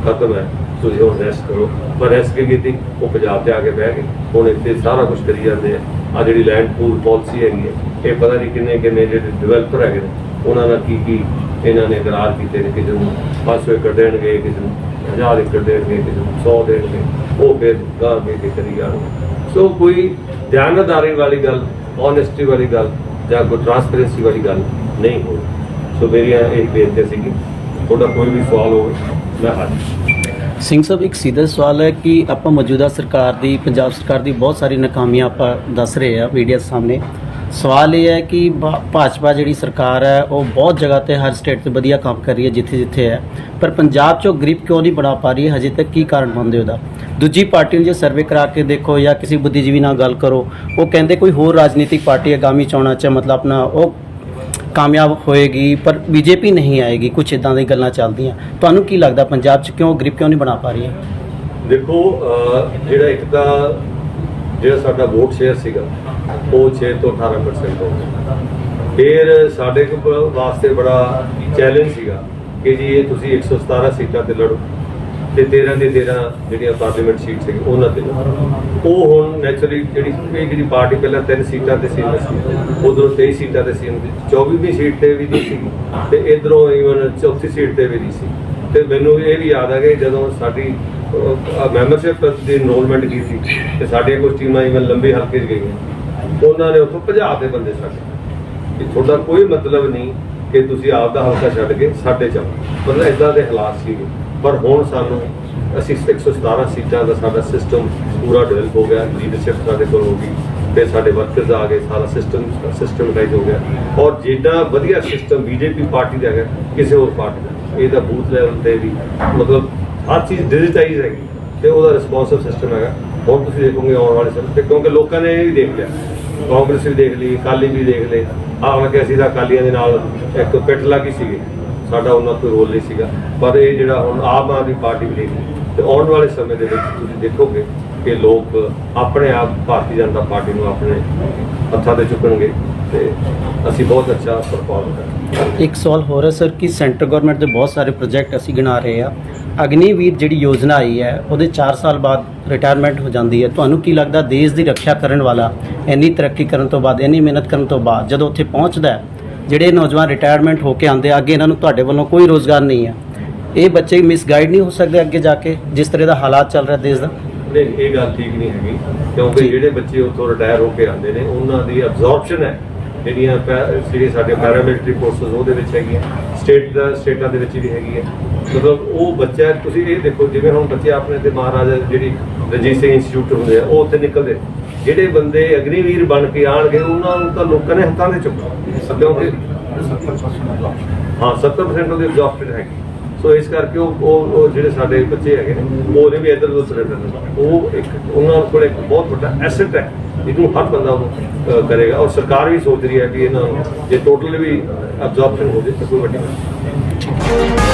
ਖਤਮ ਹੈ, ਤੁਸੀਂ ਹੁਣ ਰੈਸਟ ਕਰੋ। ਪਰ ਰੈਸਟ ਕੀ ਕੀਤੀ? ਉਹ ਪੰਜਾਬ ਤੇ ਆ ਕੇ ਬਹਿ ਗਏ। ਹੁਣ ਇੱਥੇ ਸਾਰਾ ਕੁਝ ਕਰੀ ਜਾਂਦੇ ਆ। ਆ ਜਿਹੜੀ ਲੈਂਡ ਪੂਲ ਪਾਲਿਸੀ ਹੈਗੀ ਹੈ, ਇਹ ਪਤਾ ਨਹੀਂ ਕਿੰਨੇ ਕਿੰਨੇ ਜਿਹੜੇ ਡਿਵੈਲਪਰ ਹੈਗੇ ਨੇ ਉਹਨਾਂ ਨਾਲ ਕੀ ਕੀ ਇਹਨਾਂ ਨੇ ਇਕਰਾਰ ਕੀਤੇ ਨੇ, ਕਿਸੇ ਨੂੰ 500 ਏਕੜ ਦੇਣਗੇ, ਕਿਸੇ ਨੂੰ 1000 ਏਕੜ ਦੇਣਗੇ, ਕਿਸੇ ਨੂੰ 100 ਦੇਣਗੇ, ਉਹ ਫਿਰ ਗਾਂ ਦੇ ਕੇ ਕਰੀ ਜਾਣਗੇ। ਸੋ ਕੋਈ ਧਿਆਨਦਾਰੀ ਵਾਲੀ ਗੱਲ ਓਨੈਸਟੀ ਵਾਲੀ ਗੱਲ ਜਾਂ ਕੋਈ ਟਰਾਂਸਪੇਰੈਂਸੀ ਵਾਲੀ ਗੱਲ ਨਹੀਂ ਹੋਈ। ਸੋ ਮੇਰੀਆਂ ਇਹ ਬੇਨਤੀ ਸੀਗੀ ਤੁਹਾਡਾ ਕੋਈ ਵੀ ਸਵਾਲ ਹੋਵੇ, ਮੈਂ ਹਾਜ਼ਰ ਸਿੰਘ ਸਾਹਿਬ, ਇੱਕ ਸਿੱਧਾ ਸਵਾਲ ਹੈ ਕਿ ਆਪਾਂ ਮੌਜੂਦਾ ਸਰਕਾਰ ਦੀ, ਪੰਜਾਬ ਸਰਕਾਰ ਦੀ ਬਹੁਤ ਸਾਰੀ ਨਾਕਾਮੀਆਂ ਆਪਾਂ ਦੱਸ ਰਹੇ ਆ ਮੀਡੀਆ ਸਾਹਮਣੇ। ਸਵਾਲ ਇਹ ਹੈ ਕਿ ਭਾ- ਭਾਜਪਾ ਜਿਹੜੀ ਸਰਕਾਰ ਹੈ, ਉਹ ਬਹੁਤ ਜਗ੍ਹਾ ਤੇ ਹਰ ਸਟੇਟ ਤੇ ਵਧੀਆ ਕੰਮ ਕਰ ਰਹੀ ਹੈ ਜਿੱਥੇ ਜਿੱਥੇ ਹੈ। ਪਰ ਪੰਜਾਬ 'ਚੋਂ ਗ੍ਰਿਪ ਕਿਉਂ ਨਹੀਂ ਬਣਾ ਪਾ ਰਹੀ ਹੈ? ਹਜੇ ਤੱਕ ਕੀ ਕਾਰਨ ਮੰਨਦੇ ਉਹਦਾ? ਦੂਜੀ ਪਾਰਟੀ ਨੂੰ ਜੇ ਸਰਵੇ ਕਰਾ ਕੇ ਦੇਖੋ ਜਾਂ ਕਿਸੇ ਬੁੱਧੀਜੀਵੀ ਨਾਲ ਗੱਲ ਕਰੋ, ਉਹ ਕਹਿੰਦੇ ਕੋਈ ਹੋਰ ਰਾਜਨੀਤਿਕ ਪਾਰਟੀ ਆਗਾਮੀ ਚੋਣਾਂ 'ਚ ਮਤਲਬ ਆਪਣਾ ਉਹ ਕਾਮਯਾਬ ਹੋਏਗੀ, ਪਰ ਬੀਜੇਪੀ ਨਹੀਂ ਆਏਗੀ ਕੁਝ ਇਦਾਂ ਦੀ ਗੱਲਾਂ ਚੱਲਦੀਆਂ। ਤੁਹਾਨੂੰ ਕੀ ਲੱਗਦਾ ਪੰਜਾਬ 'ਚ ਕਿਉਂ ਗ੍ਰਿਪ ਕਿਉਂ ਨਹੀਂ ਬਣਾ ਪਾ ਰਹੀ ਹੈ? ਦੇਖੋ ਜਿਹੜਾ ਇੱਕ ਤਾਂ ਜਿਹੜਾ ਸਾਡਾ ਵੋਟ ਸ਼ੇਅਰ ਸੀਗਾ ਉਹ 6 ਤੋਂ 18% ਹੋ ਗਿਆ ਫਿਰ ਸਾਡੇ ਵਾਸਤੇ ਬੜਾ ਚੈਲੰਜ ਸੀਗਾ ਕਿ ਜੀ ਇਹ ਤੁਸੀਂ 117 ਸੀਟਾਂ ਤੇ ਲੜੋ ਤੇ 13 ਦੇ 13 ਜਿਹੜੀਆਂ ਪਾਰਲੀਮੈਂਟ ਸੀਟ ਸੀ ਉਹਨਾਂ ਤੇ ਲੜੋ। ਉਹ ਹੁਣ ਨੈਚੁਰਲੀ ਜਿਹੜੀ, ਇਹ ਜਿਹੜੀ ਪਾਰਟੀ ਪਹਿਲਾਂ ਤਿੰਨ ਸੀਟਾਂ ਤੇ ਸੀ, ਉਧਰੋਂ 23 ਸੀਟਾਂ ਤੇ ਸੀ 24ਵੀਂ ਸੀਟ ਤੇ ਵੀ ਨਹੀਂ ਸੀ ਤੇ ਇਧਰੋਂ ਈਵਨ ਚੌਥੀ ਸੀਟ ਤੇ ਵੀ ਨਹੀਂ ਸੀ। ਤੇ ਮੈਨੂੰ ਇਹ ਵੀ ਯਾਦ ਆ ਕਿ ਜਦੋਂ ਸਾਡੀ ਮੈਂਬਰਸ਼ਿਪ ਦੀ ਇਨਰੋਲਮੈਂਟ ਕੀਤੀ ਤੇ ਸਾਡੀਆਂ ਕੁਝ ਟੀਮਾਂ ਇਵਨ ਲੰਬੇ ਹਲਕੇ 'ਚ ਗਈਆਂ। ਉਹਨਾਂ ਨੇ ਉੱਥੋਂ ਭਜਾ ਦੇ ਬੰਦੇ ਛੱਡ ਕਿ ਤੁਹਾਡਾ ਕੋਈ ਮਤਲਬ ਨਹੀਂ ਕਿ ਤੁਸੀਂ ਆਪ ਦਾ ਹਲਕਾ ਛੱਡ ਕੇ ਸਾਡੇ ਚ ਆਓ। ਮਤਲਬ ਇਦਾਂ ਦੇ ਹਾਲਾਤ ਸੀਗੇ ਪਰ ਹੁਣ ਸਾਨੂੰ ਅਸੀਂ 117 ਸੀਟਾਂ ਦਾ ਸਾਡਾ ਸਿਸਟਮ ਪੂਰਾ ਡਿਵੈਲਪ ਹੋ ਗਿਆ। ਲੀਡਰਸ਼ਿਪ ਸਾਡੇ ਕੋਲ ਹੋ ਗਈ ਤੇ ਸਾਡੇ ਵਰਕਰਸ ਆ ਗਏ। ਸਾਰਾ ਸਿਸਟਮ ਸਿਸਟਮਟਾਈਜ਼ ਹੋ ਗਿਆ। ਔਰ ਜਿੱਦਾਂ ਵਧੀਆ ਸਿਸਟਮ ਬੀਜੇਪੀ ਪਾਰਟੀ ਦਾ ਹੈਗਾ, ਕਿਸੇ ਹੋਰ ਪਾਰਟੀ ਦਾ। ਇਹ ਤਾਂ ਬੂਥ ਲੈਵਲ ਤੇ ਵੀ ਮਤਲਬ ਹਰ ਚੀਜ਼ ਡਿਜੀਟਾਈਜ਼ ਹੈਗੀ। ਤੇ ਉਹਦਾ ਰਿਸਪੌਂਸਿਵ ਸਿਸਟਮ ਹੈਗਾ। ਹੁਣ ਤੁਸੀਂ ਦੇਖੋਗੇ ਆਉਣ ਵਾਲੇ ਸਮੇਂ ਤੇ, ਕਿਉਂਕਿ ਲੋਕਾਂ ਨੇ ਇਹ ਵੀ ਦੇਖ ਲਿਆ। ਕਾਂਗਰਸ ਵੀ ਦੇਖ ਲਈ, ਅਕਾਲੀ ਵੀ ਦੇਖ ਲਏ ਆਹ ਕਿ ਅਸੀਂ ਤਾਂ ਅਕਾਲੀਆਂ ਦੇ ਨਾਲ ਇੱਕ ਪਿੱਠ ਲੱਗੀ ਸੀਗੇ। ਸਾਡਾ ਉਹਨਾਂ ਕੋਈ ਰੋਲ ਨਹੀਂ ਸੀਗਾ। ਪਰ ਇਹ ਜਿਹੜਾ ਹੁਣ ਆਮ ਆਦਮੀ ਪਾਰਟੀ ਵੀ ਦੇਖ ਲਈ। ਤੇ ਆਉਣ ਵਾਲੇ ਸਮੇਂ ਦੇ ਵਿੱਚ ਤੁਸੀਂ ਦੇਖੋਗੇ ਕਿ ਲੋਕ ਆਪਣੇ ਆਪ ਭਾਰਤੀ ਜਨਤਾ ਪਾਰਟੀ ਨੂੰ ਆਪਣੇ ਹੱਥਾਂ ਤੇ ਚੁੱਕਣਗੇ। ਤੇ ਅਸੀਂ ਬਹੁਤ ਅੱਛਾ ਪਰਫਾਰਮ ਕਰਾਂਗੇ ਇੱਕ ਸਵਾਲ ਹੋਰ ਹੈ ਸਰ ਕਿ ਸੈਂਟਰ ਗਵਰਨਮੈਂਟ ਦੇ ਬਹੁਤ ਸਾਰੇ ਪ੍ਰੋਜੈਕਟ ਅਸੀਂ ਗਿਣਾ ਰਹੇ ਆ ਅਗਨੀਵੀਰ ਜਿਹੜੀ ਯੋਜਨਾ ਆਈ ਹੈ ਉਹਦੇ 4 ਸਾਲ ਬਾਅਦ ਰਿਟਾਇਰਮੈਂਟ ਹੋ ਜਾਂਦੀ ਹੈ। ਤੁਹਾਨੂੰ ਕੀ ਲੱਗਦਾ ਦੇਸ਼ ਦੀ ਰੱਖਿਆ ਕਰਨ ਵਾਲਾ ਇੰਨੀ ਤਰੱਕੀ ਕਰਨ ਤੋਂ ਬਾਅਦ ਇੰਨੀ ਮਿਹਨਤ ਕਰਨ ਤੋਂ ਬਾਅਦ ਜਦੋਂ ਉੱਥੇ ਪਹੁੰਚਦਾ ਹੈ ਜਿਹੜੇ ਨੌਜਵਾਨ ਰਿਟਾਇਰਮੈਂਟ ਹੋ ਕੇ ਆਉਂਦੇ ਆ, ਅੱਗੇ ਇਹਨਾਂ ਨੂੰ ਤੁਹਾਡੇ ਵੱਲੋਂ ਕੋਈ ਰੋਜ਼ਗਾਰ ਨਹੀਂ ਹੈ। ਇਹ ਬੱਚੇ ਮਿਸਗਾਈਡ ਨਹੀਂ ਹੋ ਸਕਦੇ ਅੱਗੇ ਜਾ ਕੇ ਜਿਸ ਤਰ੍ਹਾਂ ਦਾ ਹਾਲਾਤ ਚੱਲ ਰਿਹਾ ਦੇਸ਼ ਦਾ? ਨਹੀਂ ਇਹ ਗੱਲ ਠੀਕ ਨਹੀਂ ਹੈਗੀ ਕਿਉਂਕਿ। ਜਿਹੜੇ ਬੱਚੇ ਉੱਥੋਂ ਰਿਟਾਇਰ ਹੋ ਕੇ ਆਉਂਦੇ ਨੇ ਉਹਨਾਂ ਦੀ ਅਬਜ਼ੌਰਪਸ਼ਨ ਹੈ। ਜਿਹੜੀਆਂ ਪੈ- ਜਿਹੜੇ ਸਾਡੇ ਪੈਰਾਮਿਲਟਰੀ ਫੋਰਸਸ ਉਹਦੇ ਵਿੱਚ ਹੈਗੀਆਂ ਸਟੇਟ ਦਾ, ਸਟੇਟਾਂ ਦੇ ਵਿੱਚ ਵੀ ਹੈਗੀ ਹੈ ਮਤਲਬ ਉਹ ਬੱਚਾ, ਤੁਸੀਂ ਇਹ ਦੇਖੋ, ਜਿਵੇਂ ਹੁਣ ਬੱਚੇ ਆਪਣੇ ਤੇ ਮਹਾਰਾਜਾ ਜਿਹੜੀ ਰਣਜੀਤ ਸਿੰਘ ਇੰਸਟੀਚਿਊਟ ਹੁੰਦੇ ਆ, ਉਹ ਉੱਥੇ ਨਿਕਲਦੇ। ਜਿਹੜੇ ਬੰਦੇ ਅਗਨੀਵੀਰ ਬਣ ਕੇ ਆਣਗੇ, ਉਹਨਾਂ ਨੂੰ ਤਾਂ ਲੋਕਾਂ ਨੇ ਹੱਥਾਂ ਦੇ ਚੁੱਕਣਾ। ਕਿਉਂਕਿ ਹਾਂ 70% ਉਹਦੀ ਐਗਜ਼ੌਸਟਡ ਹੈਗੀ। ਸੋ ਇਸ ਕਰਕੇ ਉਹ ਉਹ ਉਹ ਜਿਹੜੇ ਸਾਡੇ ਬੱਚੇ ਹੈਗੇ ਨੇ, ਉਹ ਨੇ ਵੀ ਇਧਰ ਉਧਰ ਸਰੈਂਡਰ ਨੇ। ਉਹ ਇੱਕ ਉਹਨਾਂ ਕੋਲ ਇੱਕ ਬਹੁਤ ਵੱਡਾ ਐਸੈਟ ਹੈ। ਇਹਨੂੰ ਹਰ ਬੰਦਾ ਕਰੇਗਾ ਔਰ ਸਰਕਾਰ ਵੀ ਸੋਚ ਰਹੀ ਹੈ ਕਿ ਇਹਨਾਂ ਨੂੰ ਜੇ ਟੋਟਲ ਵੀ ਅਬਜ਼ੌਰਪਸ਼ਨ ਹੋ ਜਾਏ ਤਾਂ ਕੋਈ ਵੱਡੀ ਗੱਲ